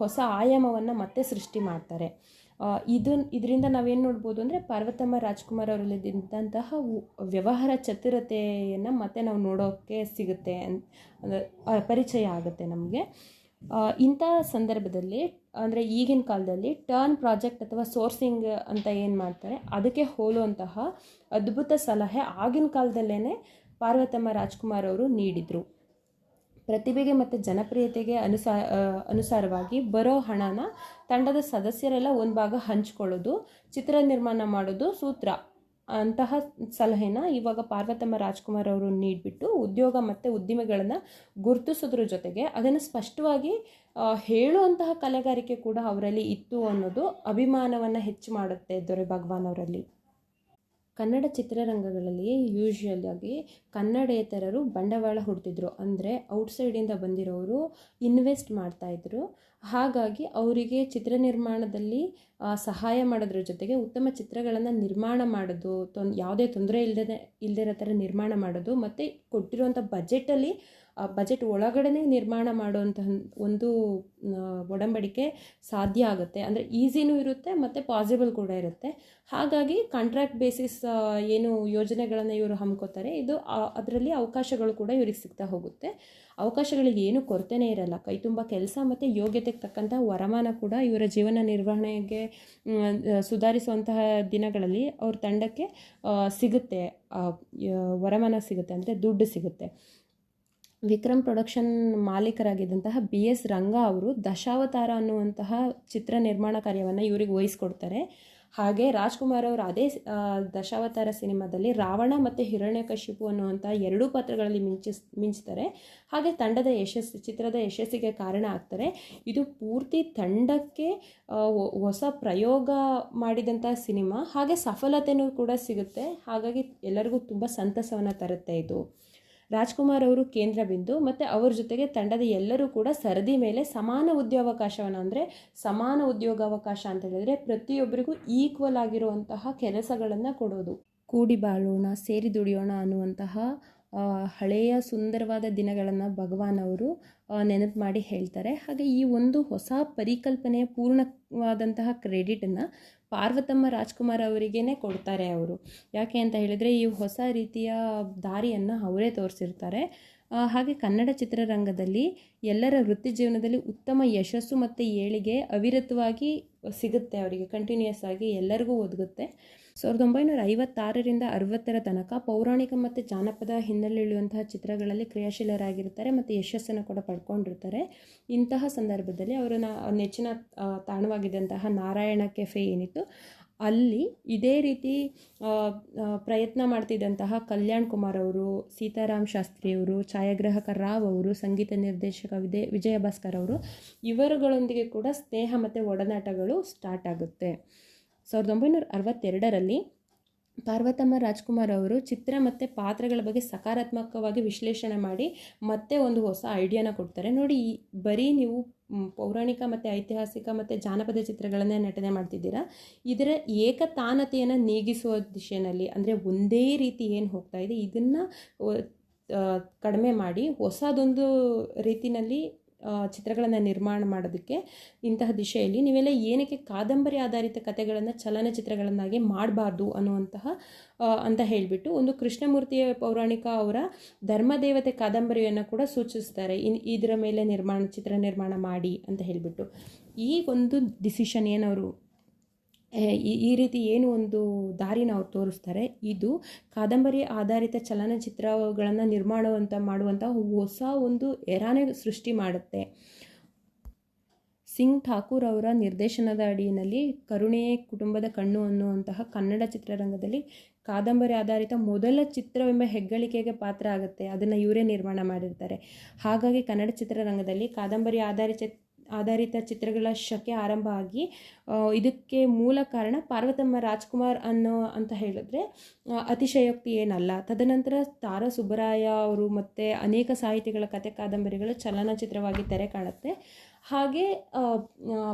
ಹೊಸ ಆಯಾಮವನ್ನು ಮತ್ತೆ ಸೃಷ್ಟಿ ಮಾಡ್ತಾರೆ. ಆ, ಇದು ಇದರಿಂದ ನಾವೇನು ನೋಡ್ಬೋದು ಅಂದರೆ ಪಾರ್ವತಮ್ಮ ರಾಜ್ಕುಮಾರ್ ಅವರಲ್ಲಿದ್ದಂತಹ ವ್ಯವಹಾರ ಚತುರತೆಯನ್ನು ಮತ್ತೆ ನಾವು ನೋಡೋಕ್ಕೆ ಸಿಗುತ್ತೆ ಅಂತ ಪರಿಚಯ ಆಗುತ್ತೆ ನಮಗೆ. ಇಂಥ ಸಂದರ್ಭದಲ್ಲಿ ಅಂದರೆ ಈಗಿನ ಕಾಲದಲ್ಲಿ ಟರ್ನ್ ಪ್ರಾಜೆಕ್ಟ್ ಅಥವಾ ಸೋರ್ಸಿಂಗ್ ಅಂತ ಏನು ಮಾಡ್ತಾರೆ ಅದಕ್ಕೆ ಹೋಲುವಂತಹ ಅದ್ಭುತ ಸಲಹೆ ಆಗಿನ ಕಾಲದಲ್ಲೇ ಪಾರ್ವತಮ್ಮ ರಾಜ್ಕುಮಾರ್ ಅವರು ನೀಡಿದರು. ಪ್ರತಿಭೆಗೆ ಮತ್ತು ಜನಪ್ರಿಯತೆಗೆ ಅನುಸಾ ಅನುಸಾರವಾಗಿ ಬರೋ ಹಣನ ತಂಡದ ಸದಸ್ಯರೆಲ್ಲ ಒಂದು ಭಾಗ ಹಂಚ್ಕೊಳ್ಳೋದು, ಚಿತ್ರ ನಿರ್ಮಾಣ ಮಾಡೋದು ಸೂತ್ರ. ಅಂತಹ ಸಲಹೆನ ಇವಾಗ ಪಾರ್ವತಮ್ಮ ರಾಜ್ಕುಮಾರ್ ಅವರು ನೀಡಿಬಿಟ್ಟು ಉದ್ಯೋಗ ಮತ್ತು ಉದ್ದಿಮೆಗಳನ್ನು ಗುರುತಿಸೋದ್ರ ಜೊತೆಗೆ ಅದನ್ನು ಸ್ಪಷ್ಟವಾಗಿ ಹೇಳುವಂತಹ ಕಲೆಗಾರಿಕೆ ಕೂಡ ಅವರಲ್ಲಿ ಇತ್ತು ಅನ್ನೋದು ಅಭಿಮಾನವನ್ನು ಹೆಚ್ಚು ಮಾಡುತ್ತೆ ದೊರೆ ಭಗವಾನ್ ಅವರಲ್ಲಿ. ಕನ್ನಡ ಚಿತ್ರರಂಗಗಳಲ್ಲಿ ಯೂಶ್ವಲಾಗಿ ಕನ್ನಡೇತರರು ಬಂಡವಾಳ ಹುಡ್ತಿದ್ರು. ಅಂದರೆ ಔಟ್ಸೈಡಿಂದ ಬಂದಿರೋರು ಇನ್ವೆಸ್ಟ್ ಮಾಡ್ತಾಯಿದ್ರು ಹಾಗಾಗಿ ಅವರಿಗೆ ಚಿತ್ರ ನಿರ್ಮಾಣದಲ್ಲಿ ಸಹಾಯ ಮಾಡೋದ್ರ ಜೊತೆಗೆ ಉತ್ತಮ ಚಿತ್ರಗಳನ್ನು ನಿರ್ಮಾಣ ಮಾಡೋದು ತೊಂದ್ ಯಾವುದೇ ತೊಂದರೆ ಇಲ್ಲದೆ ಇಲ್ಲದಿರೋ ಥರ ನಿರ್ಮಾಣ ಮಾಡೋದು, ಮತ್ತು ಕೊಟ್ಟಿರುವಂಥ ಬಜೆಟಲ್ಲಿ ಬಜೆಟ್ ಒಳಗಡೆ ನಿರ್ಮಾಣ ಮಾಡುವಂತಹ ಒಂದು ಒಡಂಬಡಿಕೆ ಸಾಧ್ಯ ಆಗುತ್ತೆ. ಅಂದರೆ ಈಸಿನೂ ಇರುತ್ತೆ ಮತ್ತು ಪಾಸಿಬಲ್ ಕೂಡ ಇರುತ್ತೆ. ಹಾಗಾಗಿ ಕಾಂಟ್ರಾಕ್ಟ್ ಬೇಸಿಸ್ ಏನು ಯೋಜನೆಗಳನ್ನು ಇವರು ಹಮ್ಕೋತಾರೆ, ಇದು ಅದರಲ್ಲಿ ಅವಕಾಶಗಳು ಕೂಡ ಇವ್ರಿಗೆ ಸಿಗ್ತಾ ಹೋಗುತ್ತೆ. ಅವಕಾಶಗಳಿಗೆ ಏನು ಕೊರತೆನೇ ಇರಲ್ಲ. ಕೈ ತುಂಬ ಕೆಲಸ ಮತ್ತು ಯೋಗ್ಯತೆಗೆ ತಕ್ಕಂಥ ವರಮಾನ ಕೂಡ ಇವರ ಜೀವನ ನಿರ್ವಹಣೆಗೆ ಸುಧಾರಿಸುವಂತಹ ದಿನಗಳಲ್ಲಿ ಅವ್ರ ತಂಡಕ್ಕೆ ಸಿಗುತ್ತೆ. ವರಮಾನ ಸಿಗುತ್ತೆ. ಅಂದರೆ ದುಡ್ಡು ಸಿಗುತ್ತೆ. ವಿಕ್ರಮ್ ಪ್ರೊಡಕ್ಷನ್ ಮಾಲೀಕರಾಗಿದ್ದಂತಹ ಬಿ ಎಸ್ ರಂಗ ಅವರು ದಶಾವತಾರ ಅನ್ನುವಂತಹ ಚಿತ್ರ ನಿರ್ಮಾಣ ಕಾರ್ಯವನ್ನು ಇವರಿಗೆ ವಹಿಸ್ಕೊಡ್ತಾರೆ. ಹಾಗೆ ರಾಜ್ಕುಮಾರ್ ಅವರು ಅದೇ ದಶಾವತಾರ ಸಿನಿಮಾದಲ್ಲಿ ರಾವಣ ಮತ್ತು ಹಿರಣ್ಯಕಶಿಪು ಅನ್ನುವಂಥ ಎರಡೂ ಪಾತ್ರಗಳಲ್ಲಿ ಮಿಂಚಿಸ್, ಮಿಂಚ್ತಾರೆ. ಹಾಗೆ ತಂಡದ ಯಶಸ್ಸು, ಚಿತ್ರದ ಯಶಸ್ಸಿಗೆ ಕಾರಣ ಆಗ್ತಾರೆ. ಇದು ಪೂರ್ತಿ ತಂಡಕ್ಕೆ ಹೊಸ ಪ್ರಯೋಗ ಮಾಡಿದಂಥ ಸಿನಿಮಾ. ಹಾಗೆ ಸಫಲತೆಯೂ ಕೂಡ ಸಿಗುತ್ತೆ. ಹಾಗಾಗಿ ಎಲ್ಲರಿಗೂ ತುಂಬ ಸಂತಸವನ್ನು ತರುತ್ತೆ ಇದು. ರಾಜ್ಕುಮಾರ್ ಅವರು ಕೇಂದ್ರ ಬಿಂದು ಮತ್ತು ಅವ್ರ ಜೊತೆಗೆ ತಂಡದ ಎಲ್ಲರೂ ಕೂಡ ಸರದಿ ಮೇಲೆ ಸಮಾನ ಉದ್ಯೋಗಾವಕಾಶವನ್ನು ಅಂದರೆ ಸಮಾನ ಉದ್ಯೋಗಾವಕಾಶ ಅಂತ ಹೇಳಿದ್ರೆ ಪ್ರತಿಯೊಬ್ಬರಿಗೂ ಈಕ್ವಲ್ ಆಗಿರುವಂತಹ ಕೆಲಸಗಳನ್ನು ಕೊಡೋದು. ಕೂಡಿ ಬಾಳೋಣ, ಸೇರಿ ದುಡಿಯೋಣ ಅನ್ನುವಂತಹ ಹಳೆಯ ಸುಂದರವಾದ ದಿನಗಳನ್ನು ಭಗವಾನ್ ಅವರು ನೆನಪು ಮಾಡಿ ಹೇಳ್ತಾರೆ. ಹಾಗೆ ಈ ಒಂದು ಹೊಸ ಪರಿಕಲ್ಪನೆಯ ಪೂರ್ಣವಾದಂತಹ ಕ್ರೆಡಿಟನ್ನು ಪಾರ್ವತಮ್ಮ ರಾಜ್ಕುಮಾರ್ ಅವರಿಗೇ ಕೊಡ್ತಾರೆ ಅವರು. ಯಾಕೆ ಅಂತ ಹೇಳಿದರೆ ಈ ಹೊಸ ರೀತಿಯ ದಾರಿಯನ್ನು ಅವರೇ ತೋರಿಸಿರ್ತಾರೆ. ಹಾಗೆ ಕನ್ನಡ ಚಿತ್ರರಂಗದಲ್ಲಿ ಎಲ್ಲರ ವೃತ್ತಿ ಜೀವನದಲ್ಲಿ ಉತ್ತಮ ಯಶಸ್ಸು ಮತ್ತು ಏಳಿಗೆ ಅವಿರತವಾಗಿ ಸಿಗುತ್ತೆ ಅವರಿಗೆ ಕಂಟಿನ್ಯೂಸ್ ಆಗಿ ಎಲ್ಲರಿಗೂ ಒದಗುತ್ತೆ. ಸಾವಿರದ ಒಂಬೈನೂರ ಐವತ್ತಾರರಿಂದ ಅರವತ್ತರ ತನಕ ಪೌರಾಣಿಕ ಮತ್ತು ಜಾನಪದ ಹಿನ್ನೆಲೆ ಇಳುವಂತಹ ಚಿತ್ರಗಳಲ್ಲಿ ಕ್ರಿಯಾಶೀಲರಾಗಿರ್ತಾರೆ ಮತ್ತು ಯಶಸ್ಸನ್ನು ಕೂಡ ಪಡ್ಕೊಂಡಿರ್ತಾರೆ. ಇಂತಹ ಸಂದರ್ಭದಲ್ಲಿ ಅವರನ್ನ ನೆಚ್ಚಿನ ತಾಣವಾಗಿದ್ದಂತಹ ನಾರಾಯಣ ಕೆಫೆ ಏನಿತ್ತು, ಅಲ್ಲಿ ಇದೇ ರೀತಿ ಪ್ರಯತ್ನ ಮಾಡ್ತಿದ್ದಂತಹ ಕಲ್ಯಾಣ್ ಕುಮಾರ್ ಅವರು, ಸೀತಾರಾಮ್ ಶಾಸ್ತ್ರಿಯವರು ಛಾಯಾಗ್ರಾಹಕ ರಾವ್ ಅವರು, ಸಂಗೀತ ನಿರ್ದೇಶಕ ವಿಜಯ ವಿಜಯ ಭಾಸ್ಕರ್ ಅವರು, ಇವರುಗಳೊಂದಿಗೆ ಕೂಡ ಸ್ನೇಹ ಮತ್ತು ಒಡನಾಟಗಳು ಸ್ಟಾರ್ಟ್ ಆಗುತ್ತೆ. ಸಾವಿರದ ಒಂಬೈನೂರ ಅರವತ್ತೆರಡರಲ್ಲಿ ಪಾರ್ವತಮ್ಮ ರಾಜ್ಕುಮಾರ್ ಅವರು ಚಿತ್ರ ಮತ್ತು ಪಾತ್ರಗಳ ಬಗ್ಗೆ ಸಕಾರಾತ್ಮಕವಾಗಿ ವಿಶ್ಲೇಷಣೆ ಮಾಡಿ ಮತ್ತೆ ಒಂದು ಹೊಸ ಐಡಿಯಾನ ಕೊಡ್ತಾರೆ. ನೋಡಿ, ಈ ಬರೀ ನೀವು ಪೌರಾಣಿಕ ಮತ್ತು ಐತಿಹಾಸಿಕ ಮತ್ತು ಜಾನಪದ ಚಿತ್ರಗಳನ್ನೇ ನಟನೆ ಮಾಡ್ತಿದ್ದೀರಾ? ಇದರ ಏಕತಾನತೆಯನ್ನು ನೀಗಿಸುವ ದಿಶೆಯಲ್ಲಿ, ಅಂದರೆ ಒಂದೇ ರೀತಿ ಏನು ಹೋಗ್ತಾ ಇದೆ, ಇದನ್ನು ಕಡಿಮೆ ಮಾಡಿ ಹೊಸದೊಂದು ರೀತಿಯಲ್ಲಿ ಚಿತ್ರಗಳನ್ನು ನಿರ್ಮಾಣ ಮಾಡೋದಕ್ಕೆ ಇಂತಹ ದಿಶೆಯಲ್ಲಿ ನೀವೆಲ್ಲ ಏನಕ್ಕೆ ಕಾದಂಬರಿ ಆಧಾರಿತ ಕಥೆಗಳನ್ನು, ಚಲನಚಿತ್ರಗಳನ್ನಾಗಿ ಮಾಡಬಾರ್ದು ಅನ್ನುವಂತಹ ಅಂತ ಹೇಳಿಬಿಟ್ಟು ಒಂದು ಕೃಷ್ಣಮೂರ್ತಿಯ ಪೌರಾಣಿಕ ಅವರ ಧರ್ಮದೇವತೆ ಕಾದಂಬರಿಯನ್ನು ಕೂಡ ಸೂಚಿಸ್ತಾರೆ. ಇನ್, ಇದರ ಮೇಲೆ ನಿರ್ಮಾಣ ಚಿತ್ರ ನಿರ್ಮಾಣ ಮಾಡಿ ಅಂತ ಹೇಳಿಬಿಟ್ಟು. ಈ ಒಂದು ಡಿಸಿಷನ್ ಏನವರು ಈ ರೀತಿ ಏನು ಒಂದು ದಾರಿನ ಅವ್ರು ತೋರಿಸ್ತಾರೆ. ಇದು ಕಾದಂಬರಿ ಆಧಾರಿತ ಚಲನಚಿತ್ರಗಳನ್ನು ನಿರ್ಮಾಣವಂತ ಮಾಡುವಂಥ ಹೊಸ ಒಂದು ಎರಾನೇ ಸೃಷ್ಟಿ ಮಾಡುತ್ತೆ. ಸಿಂಗ್ ಠಾಕೂರ್ ಅವರ ನಿರ್ದೇಶನದ ಅಡಿಯಲ್ಲಿ ಕರುಣೆಯೇ ಕುಟುಂಬದ ಕಣ್ಣು ಅನ್ನುವಂತಹ ಕನ್ನಡ ಚಿತ್ರರಂಗದಲ್ಲಿ ಕಾದಂಬರಿ ಆಧಾರಿತ ಮೊದಲ ಚಿತ್ರವೆಂಬ ಹೆಗ್ಗಳಿಕೆಗೆ ಪಾತ್ರ ಆಗುತ್ತೆ. ಅದನ್ನು ಇವರೇ ನಿರ್ಮಾಣ ಮಾಡಿರ್ತಾರೆ. ಹಾಗಾಗಿ ಕನ್ನಡ ಚಿತ್ರರಂಗದಲ್ಲಿ ಕಾದಂಬರಿ ಆಧಾರಿತ ಆಧಾರಿತ ಚಿತ್ರಗಳ ಶಕೆ ಆರಂಭ ಆಗಿ ಇದಕ್ಕೆ ಮೂಲ ಕಾರಣ ಪಾರ್ವತಮ್ಮ ರಾಜ್ಕುಮಾರ್ ಅನ್ನೋ ಅಂತ ಹೇಳಿದ್ರೆ ಅತಿಶಯೋಕ್ತಿ ಏನಲ್ಲ. ತದನಂತರ ತಾರಾ ಸುಬ್ಬರಾಯ ಅವರು ಮತ್ತು ಅನೇಕ ಸಾಹಿತಿಗಳ ಕತೆ ಕಾದಂಬರಿಗಳು ಚಲನಚಿತ್ರವಾಗಿ ತೆರೆ ಕಾಣುತ್ತೆ. ಹಾಗೆ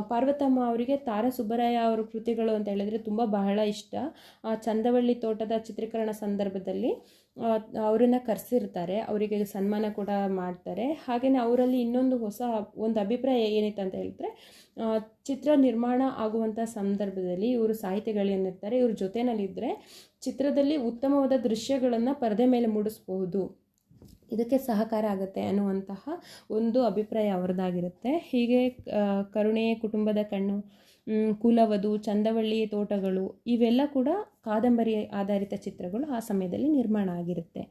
ಪಾರ್ವತಮ್ಮ ಅವರಿಗೆ ತಾರಾ ಸುಬ್ಬರಾಯ ಅವರ ಕೃತಿಗಳು ಅಂತ ಹೇಳಿದ್ರೆ ತುಂಬ ಬಹಳ ಇಷ್ಟ. ಚಂದವಳ್ಳಿ ತೋಟದ ಚಿತ್ರೀಕರಣ ಸಂದರ್ಭದಲ್ಲಿ ಅವರನ್ನ ಕರೆಸಿರ್ತಾರೆ, ಅವರಿಗೆ ಸನ್ಮಾನ ಕೂಡ ಮಾಡ್ತಾರೆ. ಹಾಗೆಯೇ ಅವರಲ್ಲಿ ಇನ್ನೊಂದು ಹೊಸ ಒಂದು ಅಭಿಪ್ರಾಯ ಏನಿತ್ತು ಅಂತ ಹೇಳಿದ್ರೆ ಚಿತ್ರ ನಿರ್ಮಾಣ ಆಗುವಂಥ ಸಂದರ್ಭದಲ್ಲಿ ಇವರು ಸಾಹಿತಿಗಳೇನಿರ್ತಾರೆ ಇವ್ರ ಜೊತೆನಲ್ಲಿದ್ದರೆ ಚಿತ್ರದಲ್ಲಿ ಉತ್ತಮವಾದ ದೃಶ್ಯಗಳನ್ನು ಪರದೆ ಮೇಲೆ ಮೂಡಿಸಬಹುದು. ಇದಕ್ಕೆ ಸಹಕಾರ ಆಗುತ್ತೆ ಅನ್ನುವಂತಹ ಒಂದು ಅಭಿಪ್ರಾಯ ಅವರದಾಗಿರುತ್ತೆ ಹೀಗೆ ಕರುಣೆಯ ಕರುಣೆ ಕುಟುಂಬದ ಕಣ್ಣು ಕುಲವಧು ಚಂದವಳ್ಳಿ ತೋಟಗಳು, ಇವೆಲ್ಲ ಕೂಡ ಕಾದಂಬರಿ ಆಧಾರಿತ ಚಿತ್ರಗಳು ಆ ಸಮಯದಲ್ಲಿ ನಿರ್ಮಾಣ ಆಗಿರುತ್ತೆ.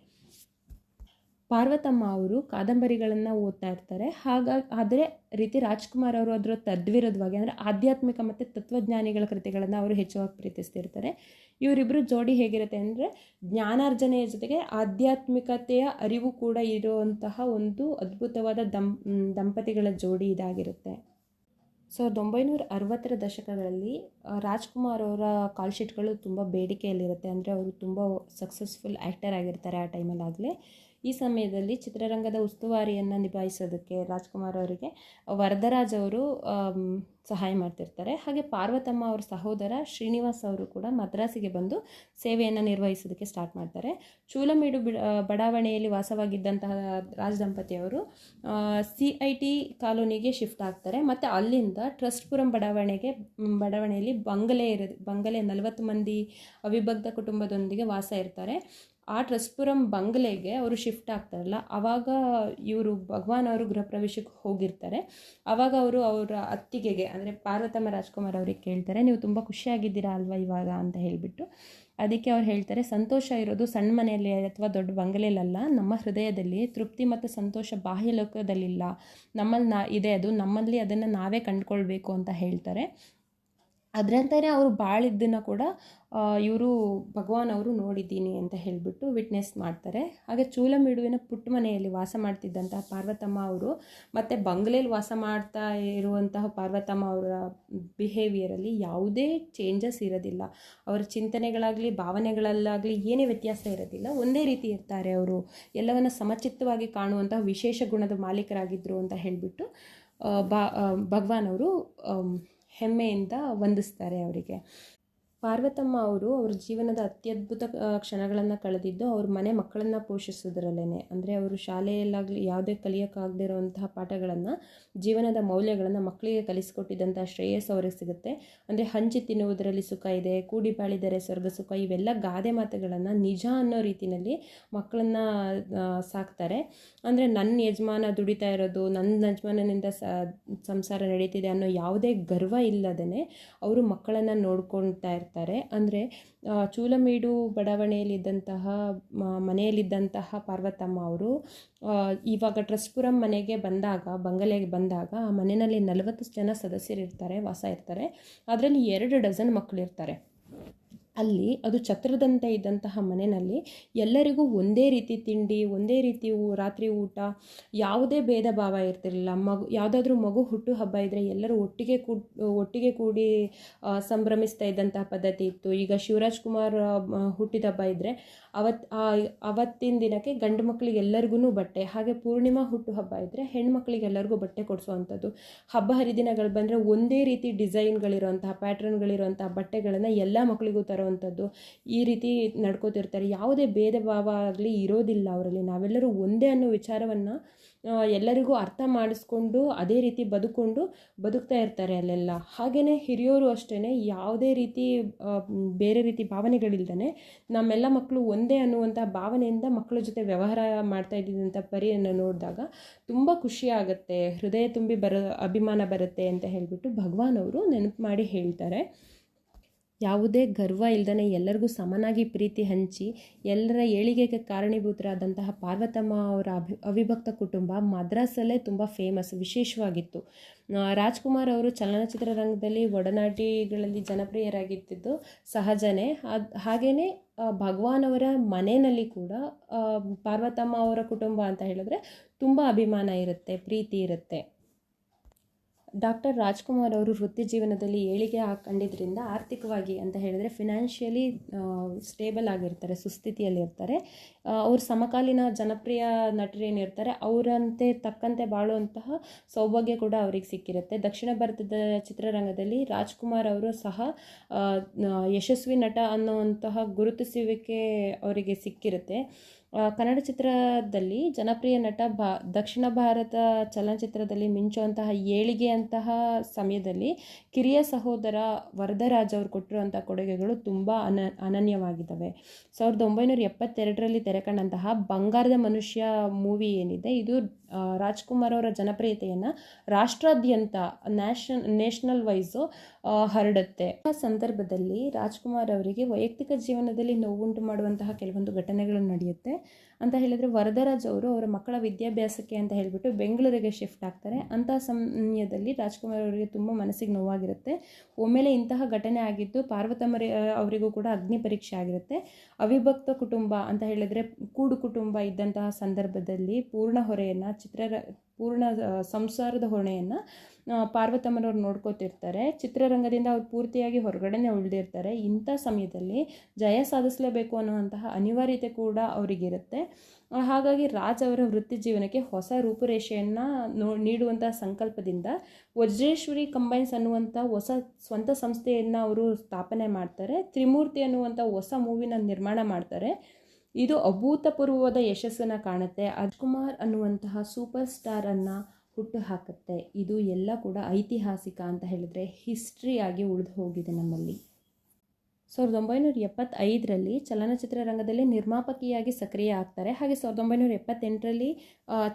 ಪಾರ್ವತಮ್ಮ ಅವರು ಕಾದಂಬರಿಗಳನ್ನು ಓದ್ತಾ ಇರ್ತಾರೆ. ಹಾಗಾಗಿ ಆದರೆ ರೀತಿ ರಾಜ್ಕುಮಾರ್ ಅವರು ಅದರ ತದ್ವಿರುದ್ಧವಾಗಿ ಅಂದರೆ ಆಧ್ಯಾತ್ಮಿಕ ಮತ್ತು ತತ್ವಜ್ಞಾನಿಗಳ ಕೃತಿಗಳನ್ನು ಅವರು ಹೆಚ್ಚುವಾಗಿ ಪ್ರೀತಿಸ್ತಿರ್ತಾರೆ. ಇವರಿಬ್ಬರು ಜೋಡಿ ಹೇಗಿರುತ್ತೆ ಅಂದರೆ ಜ್ಞಾನಾರ್ಜನೆಯ ಜೊತೆಗೆ ಆಧ್ಯಾತ್ಮಿಕತೆಯ ಅರಿವು ಕೂಡ ಇರುವಂತಹ ಒಂದು ಅದ್ಭುತವಾದ ದಂ ದಂಪತಿಗಳ ಜೋಡಿ ಇದಾಗಿರುತ್ತೆ. ಸಾವಿರದ ಒಂಬೈನೂರ ಅರವತ್ತರ ದಶಕಗಳಲ್ಲಿ ರಾಜ್ಕುಮಾರ್ ಅವರ ಕಾಲ್ಶೀಟ್ಗಳು ತುಂಬ ಬೇಡಿಕೆಯಲ್ಲಿರುತ್ತೆ. ಅಂದರೆ ಅವರು ತುಂಬ ಸಕ್ಸಸ್ಫುಲ್ ಆ್ಯಕ್ಟರ್ ಆಗಿರ್ತಾರೆ ಆ ಟೈಮಲ್ಲಾಗಲೇ ಈ ಸಮಯದಲ್ಲಿ ಚಿತ್ರರಂಗದ ಉಸ್ತುವಾರಿಯನ್ನು ನಿಭಾಯಿಸೋದಕ್ಕೆ ರಾಜ್ಕುಮಾರ್ ಅವರಿಗೆ ವರದರಾಜ್ ಅವರು ಸಹಾಯ ಮಾಡ್ತಿರ್ತಾರೆ. ಹಾಗೆ ಪಾರ್ವತಮ್ಮ ಅವರ ಸಹೋದರ ಶ್ರೀನಿವಾಸ್ ಅವರು ಕೂಡ ಮದ್ರಾಸಿಗೆ ಬಂದು ಸೇವೆಯನ್ನು ನಿರ್ವಹಿಸೋದಕ್ಕೆ ಸ್ಟಾರ್ಟ್ ಮಾಡ್ತಾರೆ. ಚೂಲಮೇಡು ಬಿಡ ಬಡಾವಣೆಯಲ್ಲಿ ವಾಸವಾಗಿದ್ದಂತಹ ರಾಜ್ ದಂಪತಿಯವರು ಸಿ ಐ ಟಿ ಕಾಲೋನಿಗೆ ಶಿಫ್ಟ್ ಆಗ್ತಾರೆ. ಮತ್ತು ಅಲ್ಲಿಂದ ಟ್ರಸ್ಟ್ಪುರಂ ಬಡಾವಣೆಗೆ ಬಡಾವಣೆಯಲ್ಲಿ ಬಂಗಲೆ ಇರ ಬಂಗಲೆ ನಲವತ್ತು ಮಂದಿ ಅವಿಭಕ್ತ ಕುಟುಂಬದೊಂದಿಗೆ ವಾಸ ಇರ್ತಾರೆ. ಆ ಟ್ರಸ್ಪುರಂ ಬಂಗ್ಲೆಗೆ ಅವರು ಶಿಫ್ಟ್ ಆಗ್ತಾರಲ್ಲ ಆವಾಗ ಇವರು ಭಗವಾನ್ ಅವರು ಗೃಹ ಪ್ರವೇಶಕ್ಕೆ ಹೋಗಿರ್ತಾರೆ. ಆವಾಗ ಅವರು ಅವರ ಅತ್ತಿಗೆಗೆ, ಅಂದರೆ ಪಾರ್ವತಮ್ಮ ರಾಜ್ಕುಮಾರ್ ಅವ್ರಿಗೆ ಕೇಳ್ತಾರೆ, ನೀವು ತುಂಬ ಖುಷಿಯಾಗಿದ್ದೀರಾ ಅಲ್ವಾ ಇವಾಗ? ಅಂತ ಹೇಳಿಬಿಟ್ಟು. ಅದಕ್ಕೆ ಅವ್ರು ಹೇಳ್ತಾರೆ, ಸಂತೋಷ ಇರೋದು ಸಣ್ಣ ಮನೆಯಲ್ಲಿ ಅಥವಾ ದೊಡ್ಡ ಬಂಗಲೆಯಲ್ಲ ನಮ್ಮ ಹೃದಯದಲ್ಲಿ ತೃಪ್ತಿ ಮತ್ತು ಸಂತೋಷ ಬಾಹ್ಯ ಲೋಕದಲ್ಲಿಲ್ಲ. ನಮ್ಮಲ್ಲಿ ನಾ, ಇದೆ ಅದು, ನಮ್ಮಲ್ಲಿ ಅದನ್ನು ನಾವೇ ಕಂಡುಕೊಳ್ಬೇಕು ಅಂತ ಹೇಳ್ತಾರೆ. ಅದರಂತೆಯೇ ಅವರು ಬಾಳಿದ್ದನ್ನು ಕೂಡ ಇವರು ಭಗವಾನ್ ಅವರು ನೋಡಿದ್ದೀನಿ ಅಂತ ಹೇಳಿಬಿಟ್ಟು ವಿಟ್ನೆಸ್ ಮಾಡ್ತಾರೆ. ಹಾಗೆ ಚೂಲಮಿಡುವಿನ ಪುಟ್ಟ ಮನೆಯಲ್ಲಿ ವಾಸ ಮಾಡ್ತಿದ್ದಂತಹ ಪಾರ್ವತಮ್ಮ ಅವರು ಮತ್ತು ಬಂಗ್ಲೆಯಲ್ಲಿ ವಾಸ ಮಾಡ್ತಾ ಇರುವಂತಹ ಪಾರ್ವತಮ್ಮ ಅವರ ಬಿಹೇವಿಯರಲ್ಲಿ ಯಾವುದೇ ಚೇಂಜಸ್ ಇರೋದಿಲ್ಲ. ಅವರ ಚಿಂತನೆಗಳಾಗಲಿ, ಭಾವನೆಗಳಲ್ಲಾಗಲಿ ಏನೇ ವ್ಯತ್ಯಾಸ ಇರೋದಿಲ್ಲ. ಒಂದೇ ರೀತಿ ಇರ್ತಾರೆ ಅವರು. ಎಲ್ಲವನ್ನು ಸಮಚಿತ್ತವಾಗಿ ಕಾಣುವಂತಹ ವಿಶೇಷ ಗುಣದ ಮಾಲೀಕರಾಗಿದ್ದರು ಅಂತ ಹೇಳಿಬಿಟ್ಟು ಬಾ ಭಗವಾನ್ ಅವರು ಹೆಮ್ಮೆಯಿಂದ ವಂದಿಸ್ತಾರೆ ಅವರಿಗೆ. ಪಾರ್ವತಮ್ಮ ಅವರು ಅವ್ರ ಜೀವನದ ಅತ್ಯದ್ಭುತ ಕ್ಷಣಗಳನ್ನು ಕಳೆದಿದ್ದು ಅವ್ರ ಮನೆ ಮಕ್ಕಳನ್ನು ಪೋಷಿಸೋದ್ರಲ್ಲೇ ಅಂದರೆ ಅವರು ಶಾಲೆಯಲ್ಲಾಗಲಿ ಯಾವುದೇ ಕಲಿಯೋಕ್ಕಾಗದೇ ಇರುವಂತಹ ಪಾಠಗಳನ್ನು, ಜೀವನದ ಮೌಲ್ಯಗಳನ್ನು ಮಕ್ಕಳಿಗೆ ಕಲಿಸಿಕೊಟ್ಟಿದ್ದಂಥ ಶ್ರೇಯಸ್ ಅವ್ರಿಗೆ ಸಿಗುತ್ತೆ. ಅಂದರೆ ಹಂಚಿ ತಿನ್ನುವುದರಲ್ಲಿ ಸುಖ ಇದೆ, ಕೂಡಿ ಬಾಳಿದರೆ ಸ್ವರ್ಗ ಸುಖ, ಇವೆಲ್ಲ ಗಾದೆ ಮಾತುಗಳನ್ನು ನಿಜ ಅನ್ನೋ ರೀತಿಯಲ್ಲಿ ಮಕ್ಕಳನ್ನು ಸಾಕ್ತಾರೆ. ಅಂದರೆ ನನ್ನ ಯಜಮಾನ ದುಡಿತಾ ಇರೋದು ನನ್ನ ಯಜಮಾನನಿಂದ ಸಂಸಾರ ನಡೀತಿದೆ ಅನ್ನೋ ಯಾವುದೇ ಗರ್ವ ಇಲ್ಲದೇ ಅವರು ಮಕ್ಕಳನ್ನು ನೋಡ್ಕೊಳ್ತಾ ಇರ್ತಾರೆ. ಅಂದರೆ ಚೂಲಮೀಡು ಬಡಾವಣೆಯಲ್ಲಿದ್ದಂತಹ ಮನೆಯಲ್ಲಿದ್ದಂತಹ ಪಾರ್ವತಮ್ಮ ಅವರು ಇವಾಗ ಟ್ರಸ್ಪುರಂ ಮನೆಗೆ ಬಂದಾಗ, ಬಂಗಲೆಗೆ ಬಂದಾಗ, ಆ ಮನೆಯಲ್ಲಿ ನಲವತ್ತು ಜನ ಸದಸ್ಯರಿರ್ತಾರೆ, ವಾಸ ಇರ್ತಾರೆ. ಅದರಲ್ಲಿ ಎರಡು ಡಜನ್ ಮಕ್ಕಳಿರ್ತಾರೆ ಅಲ್ಲಿ ಅದು ಛತ್ರದಂತೆ ಇದ್ದಂತಹ ಮನೆಯಲ್ಲಿ ಎಲ್ಲರಿಗೂ ಒಂದೇ ರೀತಿ ತಿಂಡಿ, ಒಂದೇ ರೀತಿ ರಾತ್ರಿ ಊಟ, ಯಾವುದೇ ಭೇದ ಭಾವ ಇರ್ತಿರಲಿಲ್ಲ. ಮಗು, ಯಾವುದಾದ್ರೂ ಮಗು ಹುಟ್ಟು ಹಬ್ಬ ಇದ್ದರೆ ಎಲ್ಲರೂ ಒಟ್ಟಿಗೆ ಕೂ ಒಟ್ಟಿಗೆ ಕೂಡಿ ಸಂಭ್ರಮಿಸ್ತಾ ಇದ್ದಂತಹ ಪದ್ಧತಿ ಇತ್ತು. ಈಗ ಶಿವರಾಜ್ ಕುಮಾರ್ ಹುಟ್ಟಿದ ಹಬ್ಬ ಇದ್ದರೆ ಅವತ್ತು ಅವತ್ತಿನ ದಿನಕ್ಕೆ ಗಂಡು ಮಕ್ಕಳಿಗೆ ಎಲ್ಲರಿಗೂ ಬಟ್ಟೆ, ಹಾಗೆ ಪೂರ್ಣಿಮಾ ಹುಟ್ಟು ಹಬ್ಬ ಇದ್ದರೆ ಹೆಣ್ಮಕ್ಳಿಗೆ ಎಲ್ಲರಿಗೂ ಬಟ್ಟೆ ಕೊಡಿಸುವಂಥದ್ದು. ಹಬ್ಬ ಹರಿದಿನಗಳು ಬಂದರೆ ಒಂದೇ ರೀತಿ ಡಿಸೈನ್ಗಳಿರುವಂತಹ, ಪ್ಯಾಟ್ರನ್ಗಳಿರುವಂತಹ ಬಟ್ಟೆಗಳನ್ನು ಎಲ್ಲ ಮಕ್ಕಳಿಗೂ ತರುವಂಥದ್ದು. ಈ ರೀತಿ ನಡ್ಕೋತಿರ್ತಾರೆ. ಯಾವುದೇ ಭೇದ ಭಾವ ಆಗಲಿ ಇರೋದಿಲ್ಲ ಅವರಲ್ಲಿ. ನಾವೆಲ್ಲರೂ ಒಂದೇ ಅನ್ನೋ ವಿಚಾರವನ್ನು ಎಲ್ಲರಿಗೂ ಅರ್ಥ ಮಾಡಿಸ್ಕೊಂಡು ಅದೇ ರೀತಿ ಬದುಕೊಂಡು ಬದುಕ್ತಾ ಇರ್ತಾರೆ ಅಲ್ಲೆಲ್ಲ. ಹಾಗೆಯೇ ಹಿರಿಯೋರು ಅಷ್ಟೇ ಯಾವುದೇ ರೀತಿ ಬೇರೆ ರೀತಿ ಭಾವನೆಗಳಿಲ್ದೇ ನಮ್ಮೆಲ್ಲ ಮಕ್ಕಳು ಒಂದೇ ಅನ್ನುವಂಥ ಭಾವನೆಯಿಂದ ಮಕ್ಕಳ ಜೊತೆ ವ್ಯವಹಾರ ಮಾಡ್ತಾ ಇದ್ದಿದ್ದಂಥ ಪರಿಯನ್ನು ನೋಡಿದಾಗ ತುಂಬ ಖುಷಿ ಆಗುತ್ತೆ ಹೃದಯ ತುಂಬಿ ಬರೋ, ಅಭಿಮಾನ ಬರುತ್ತೆ ಅಂತ ಹೇಳಿಬಿಟ್ಟು ಭಗವಾನ್ ಅವರು ನೆನಪು ಮಾಡಿ ಹೇಳ್ತಾರೆ. ಯಾವುದೇ ಗರ್ವ ಇಲ್ಲದೇ ಎಲ್ಲರಿಗೂ ಸಮನಾಗಿ ಪ್ರೀತಿ ಹಂಚಿ, ಎಲ್ಲರ ಏಳಿಗೆಗೆ ಕಾರಣೀಭೂತರಾದಂತಹ ಪಾರ್ವತಮ್ಮ ಅವರ ಅಭಿ, ಅವಿಭಕ್ತ ಕುಟುಂಬ ಮದ್ರಾಸಲ್ಲೇ ತುಂಬ ಫೇಮಸ್ ವಿಶೇಷವಾಗಿತ್ತು. ರಾಜ್ಕುಮಾರ್ ಅವರು ಚಲನಚಿತ್ರ ರಂಗದಲ್ಲಿ ಒಡನಾಟಿಗಳಲ್ಲಿ ಜನಪ್ರಿಯರಾಗಿದ್ದಿದ್ದು ಸಹಜನೇ. ಅದು ಹಾಗೆಯೇ ಭಗವಾನ್ ಅವರ ಮನೆಯಲ್ಲಿ ಕೂಡ ಪಾರ್ವತಮ್ಮ ಅವರ ಕುಟುಂಬ ಅಂತ ಹೇಳಿದ್ರೆ ತುಂಬ ಅಭಿಮಾನ ಇರುತ್ತೆ, ಪ್ರೀತಿ ಇರುತ್ತೆ. ಡಾಕ್ಟರ್ ರಾಜ್ಕುಮಾರ್ ಅವರು ವೃತ್ತಿ ಜೀವನದಲ್ಲಿ ಏಳಿಗೆ ಹಾಕೊಂಡಿದ್ರಿಂದ ಆರ್ಥಿಕವಾಗಿ ಅಂತ ಹೇಳಿದರೆ ಫಿನಾನ್ಷಿಯಲಿ ಸ್ಟೇಬಲ್ ಆಗಿರ್ತಾರೆ ಸುಸ್ಥಿತಿಯಲ್ಲಿರ್ತಾರೆ ಅವ್ರ ಸಮಕಾಲೀನ ಜನಪ್ರಿಯ ನಟರೇನಿರ್ತಾರೆ ಅವರಂತೆ ತಕ್ಕಂತೆ ಬಾಳುವಂತಹ ಸೌಭಾಗ್ಯ ಕೂಡ ಅವರಿಗೆ ಸಿಕ್ಕಿರುತ್ತೆ. ದಕ್ಷಿಣ ಭಾರತದ ಚಿತ್ರರಂಗದಲ್ಲಿ ರಾಜ್ಕುಮಾರ್ ಅವರು ಸಹ ಯಶಸ್ವಿ ನಟ ಅನ್ನುವಂತಹ ಗುರುತಿಸುವಿಕೆ ಅವರಿಗೆ ಸಿಕ್ಕಿರುತ್ತೆ. ಕನ್ನಡ ಚಿತ್ರದಲ್ಲಿ ಜನಪ್ರಿಯ ನಟ ಭಾ, ದಕ್ಷಿಣ ಭಾರತ ಚಲನಚಿತ್ರದಲ್ಲಿ ಮಿಂಚುವಂತಹ ಏಳಿಗೆಯಂತಹ ಸಮಯದಲ್ಲಿ ಕಿರಿಯ ಸಹೋದರ ವರದರಾಜ್ ಅವರು ಕೊಟ್ಟಿರುವಂಥ ಕೊಡುಗೆಗಳು ತುಂಬ ಅನ, ಅನನ್ಯವಾಗಿದ್ದಾವೆ. ಸಾವಿರದ ಒಂಬೈನೂರ ಎಪ್ಪತ್ತೆರಡರಲ್ಲಿ ತೆರೆಕಂಡಂತಹ ಬಂಗಾರದ ಮನುಷ್ಯ ಮೂವಿ ಏನಿದೆ, ಇದು ರಾಜ್ಕುಮಾರ್ ಅವರ ಜನಪ್ರಿಯತೆಯನ್ನು ರಾಷ್ಟ್ರಾದ್ಯಂತ ನ್ಯಾಷನ್, ನ್ಯಾಷನಲ್ ವೈಸು ಹರಡುತ್ತೆ. ಆ ಸಂದರ್ಭದಲ್ಲಿ ರಾಜ್ಕುಮಾರ್ ಅವರಿಗೆ ವೈಯಕ್ತಿಕ ಜೀವನದಲ್ಲಿ ನೋವುಂಟು ಮಾಡುವಂತಹ ಕೆಲವೊಂದು ಘಟನೆಗಳು ನಡೆಯುತ್ತೆ. ಅಂತ ಹೇಳಿದರೆ ವರದರಾಜ್ ಅವರು ಅವರ ಮಕ್ಕಳ ವಿದ್ಯಾಭ್ಯಾಸಕ್ಕೆ ಅಂತ ಹೇಳಿಬಿಟ್ಟು ಬೆಂಗಳೂರಿಗೆ ಶಿಫ್ಟ್ ಆಗ್ತಾರೆ. ಅಂತಹ ಸಮಯದಲ್ಲಿ ರಾಜ್ಕುಮಾರ್ ಅವರಿಗೆ ತುಂಬ ಮನಸ್ಸಿಗೆ ನೋವಾಗಿರುತ್ತೆ. ಒಮ್ಮೆಲೆ ಇಂತಹ ಘಟನೆ ಆಗಿದ್ದು ಪಾರ್ವತಮ್ಮರಿ ಅವರಿಗೂ ಕೂಡ ಅಗ್ನಿ ಪರೀಕ್ಷೆ ಆಗಿರುತ್ತೆ. ಅವಿಭಕ್ತ ಕುಟುಂಬ ಅಂತ ಹೇಳಿದರೆ ಕೂಡು ಕುಟುಂಬ ಇದ್ದಂತಹ ಸಂದರ್ಭದಲ್ಲಿ ಪೂರ್ಣ ಹೊರೆಯನ್ನು ಚಿತ್ರರ ಪೂರ್ಣ ಸಂಸಾರದ ಹೊಣೆಯನ್ನು ಪಾರ್ವತಮ್ಮನವ್ರು ನೋಡ್ಕೋತಿರ್ತಾರೆ. ಚಿತ್ರರಂಗದಿಂದ ಅವ್ರು ಪೂರ್ತಿಯಾಗಿ ಹೊರಗಡೆನೆ ಉಳಿದಿರ್ತಾರೆ. ಇಂಥ ಸಮಯದಲ್ಲಿ ಜಯ ಸಾಧಿಸಲೇಬೇಕು ಅನ್ನುವಂತಹ ಅನಿವಾರ್ಯತೆ ಕೂಡ ಅವರಿಗಿರುತ್ತೆ. ಹಾಗಾಗಿ ರಾಜ್ ಅವರ ವೃತ್ತಿ ಜೀವನಕ್ಕೆ ಹೊಸ ರೂಪುರೇಷೆಯನ್ನು ನೋ ನೀಡುವಂಥ ಸಂಕಲ್ಪದಿಂದ ವಜ್ರೇಶ್ವರಿ ಕಂಬೈನ್ಸ್ ಅನ್ನುವಂಥ ಹೊಸ ಸ್ವಂತ ಸಂಸ್ಥೆಯನ್ನು ಅವರು ಸ್ಥಾಪನೆ ಮಾಡ್ತಾರೆ. ತ್ರಿಮೂರ್ತಿ ಅನ್ನುವಂಥ ಹೊಸ ಮೂವಿನ ನಿರ್ಮಾಣ ಮಾಡ್ತಾರೆ. ಇದು ಅಭೂತಪೂರ್ವದ ಯಶಸ್ಸನ್ನು ಕಾಣುತ್ತೆ. ಅಜ್ಕುಮಾರ್ ಅನ್ನುವಂತಹ ಸೂಪರ್ ಸ್ಟಾರನ್ನು ಹುಟ್ಟು ಹಾಕುತ್ತೆ. ಇದು ಎಲ್ಲ ಕೂಡ ಐತಿಹಾಸಿಕ ಅಂತ ಹೇಳಿದರೆ ಹಿಸ್ಟ್ರಿಯಾಗಿ ಉಳಿದು ಹೋಗಿದೆ ನಮ್ಮಲ್ಲಿ. ಸಾವಿರದ ಒಂಬೈನೂರ ಎಪ್ಪತ್ತೈದರಲ್ಲಿ ಚಲನಚಿತ್ರ ರಂಗದಲ್ಲಿ ನಿರ್ಮಾಪಕಿಯಾಗಿ ಸಕ್ರಿಯ ಆಗ್ತಾರೆ. ಹಾಗೆ ಸಾವಿರದ ಒಂಬೈನೂರ ಎಪ್ಪತ್ತೆಂಟರಲ್ಲಿ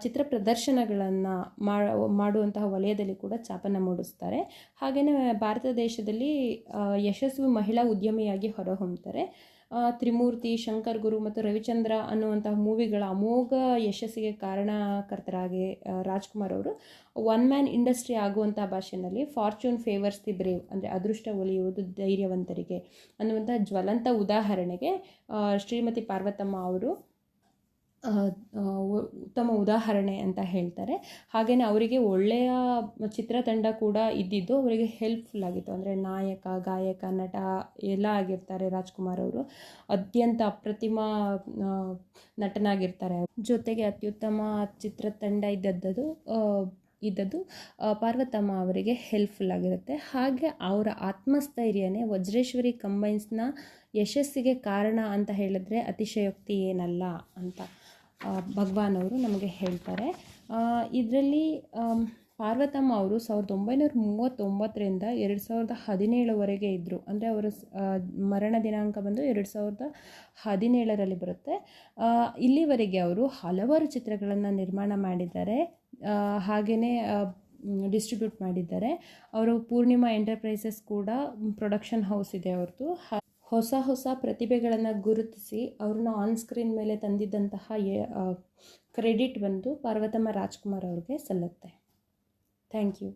ಚಿತ್ರ ಪ್ರದರ್ಶನಗಳನ್ನು ಮಾಡುವಂತಹ ವಲಯದಲ್ಲಿ ಕೂಡ ಚಾಪನ ಮೂಡಿಸ್ತಾರೆ. ಹಾಗೆಯೇ ಭಾರತ ದೇಶದಲ್ಲಿ ಯಶಸ್ವಿ ಮಹಿಳಾ ಉದ್ಯಮಿಯಾಗಿ ಹೊರಹೊಮ್ಮುತ್ತಾರೆ ತ್ರಿಮೂರ್ತಿ, ಶಂಕರ್ ಗುರು ಮತ್ತು ರವಿಚಂದ್ರ ಅನ್ನುವಂತಹ ಮೂವಿಗಳ ಅಮೋಘ ಯಶಸ್ಸಿಗೆ ಕಾರಣಕರ್ತರಾಗಿ ರಾಜ್ಕುಮಾರ್ ಅವರು ಒನ್ ಮ್ಯಾನ್ ಇಂಡಸ್ಟ್ರಿ ಆಗುವಂಥ ಭಾಷೆಯಲ್ಲಿ ಫಾರ್ಚೂನ್ ಫೇವರ್ಸ್ ದಿ ಬ್ರೇವ್ ಅಂದರೆ ಅದೃಷ್ಟ ಒಲಿಯುವುದು ಧೈರ್ಯವಂತರಿಗೆ ಅನ್ನುವಂಥ ಜ್ವಲಂತ ಉದಾಹರಣೆಗೆ ಶ್ರೀಮತಿ ಪಾರ್ವತಮ್ಮ ಅವರು ಉತ್ತಮ ಉದಾಹರಣೆ ಅಂತ ಹೇಳ್ತಾರೆ. ಹಾಗೆಯೇ ಅವರಿಗೆ ಒಳ್ಳೆಯ ಚಿತ್ರತಂಡ ಕೂಡ ಇದ್ದಿದ್ದು ಅವರಿಗೆ ಹೆಲ್ಪ್ಫುಲ್ ಆಗಿತ್ತು. ಅಂದರೆ ನಾಯಕ, ಗಾಯಕ, ನಟ ಎಲ್ಲ ಆಗಿರ್ತಾರೆ ರಾಜ್ಕುಮಾರ್ ಅವರು. ಅತ್ಯಂತ ಅಪ್ರತಿಮ ನಟನಾಗಿರ್ತಾರೆ ಜೊತೆಗೆ ಅತ್ಯುತ್ತಮ ಚಿತ್ರತಂಡ ಇದ್ದದ್ದು ಇದ್ದದ್ದು ಪಾರ್ವತಮ್ಮ ಅವರಿಗೆ ಹೆಲ್ಪ್ಫುಲ್ ಆಗಿರುತ್ತೆ. ಹಾಗೆ ಅವರ ಆತ್ಮಸ್ಥೈರ್ಯನೇ ವಜ್ರೇಶ್ವರಿ ಕಂಬೈನ್ಸ್ನ ಯಶಸ್ಸಿಗೆ ಕಾರಣ ಅಂತ ಹೇಳಿದ್ರೆ ಅತಿಶಯೋಕ್ತಿ ಏನಲ್ಲ ಅಂತ. ಭಗವಾನ್ ಅವರು ನಮಗೆ ಹೇಳ್ತಾರೆ. ಇದರಲ್ಲಿ ಪಾರ್ವತಮ್ಮ ಅವರು ಸಾವಿರದ ಒಂಬೈನೂರ ಮೂವತ್ತೊಂಬತ್ತರಿಂದ ಎರಡು ಸಾವಿರದ ಹದಿನೇಳುವರೆಗೆ ಇದ್ದರು ಅಂದರೆ ಅವರ ಮರಣ ದಿನಾಂಕ ಬಂದು ಎರಡು ಸಾವಿರದ ಹದಿನೇಳರಲ್ಲಿ ಬರುತ್ತೆ. ಇಲ್ಲಿವರೆಗೆ ಅವರು ಹಲವಾರು ಚಿತ್ರಗಳನ್ನು ನಿರ್ಮಾಣ ಮಾಡಿದ್ದಾರೆ. ಹಾಗೆಯೇ ಡಿಸ್ಟ್ರಿಬ್ಯೂಟ್ ಮಾಡಿದ್ದಾರೆ. ಅವರು ಪೂರ್ಣಿಮಾ ಎಂಟರ್ಪ್ರೈಸಸ್ ಕೂಡ ಪ್ರೊಡಕ್ಷನ್ ಹೌಸ್ ಇದೆ ಅವ್ರದ್ದು ಹೊಸ ಹೊಸ ಪ್ರತಿಭೆಗಳನ್ನು ಗುರುತಿಸಿ ಅವ್ರನ್ನ ಆನ್ ಸ್ಕ್ರೀನ್ ಮೇಲೆ ತಂದಿದ್ದಂತಹ ಕ್ರೆಡಿಟ್ ಬಂದು ಪಾರ್ವತಮ್ಮ ರಾಜ್ಕುಮಾರ್ ಅವ್ರಿಗೆ ಸಲ್ಲುತ್ತೆ. Thank you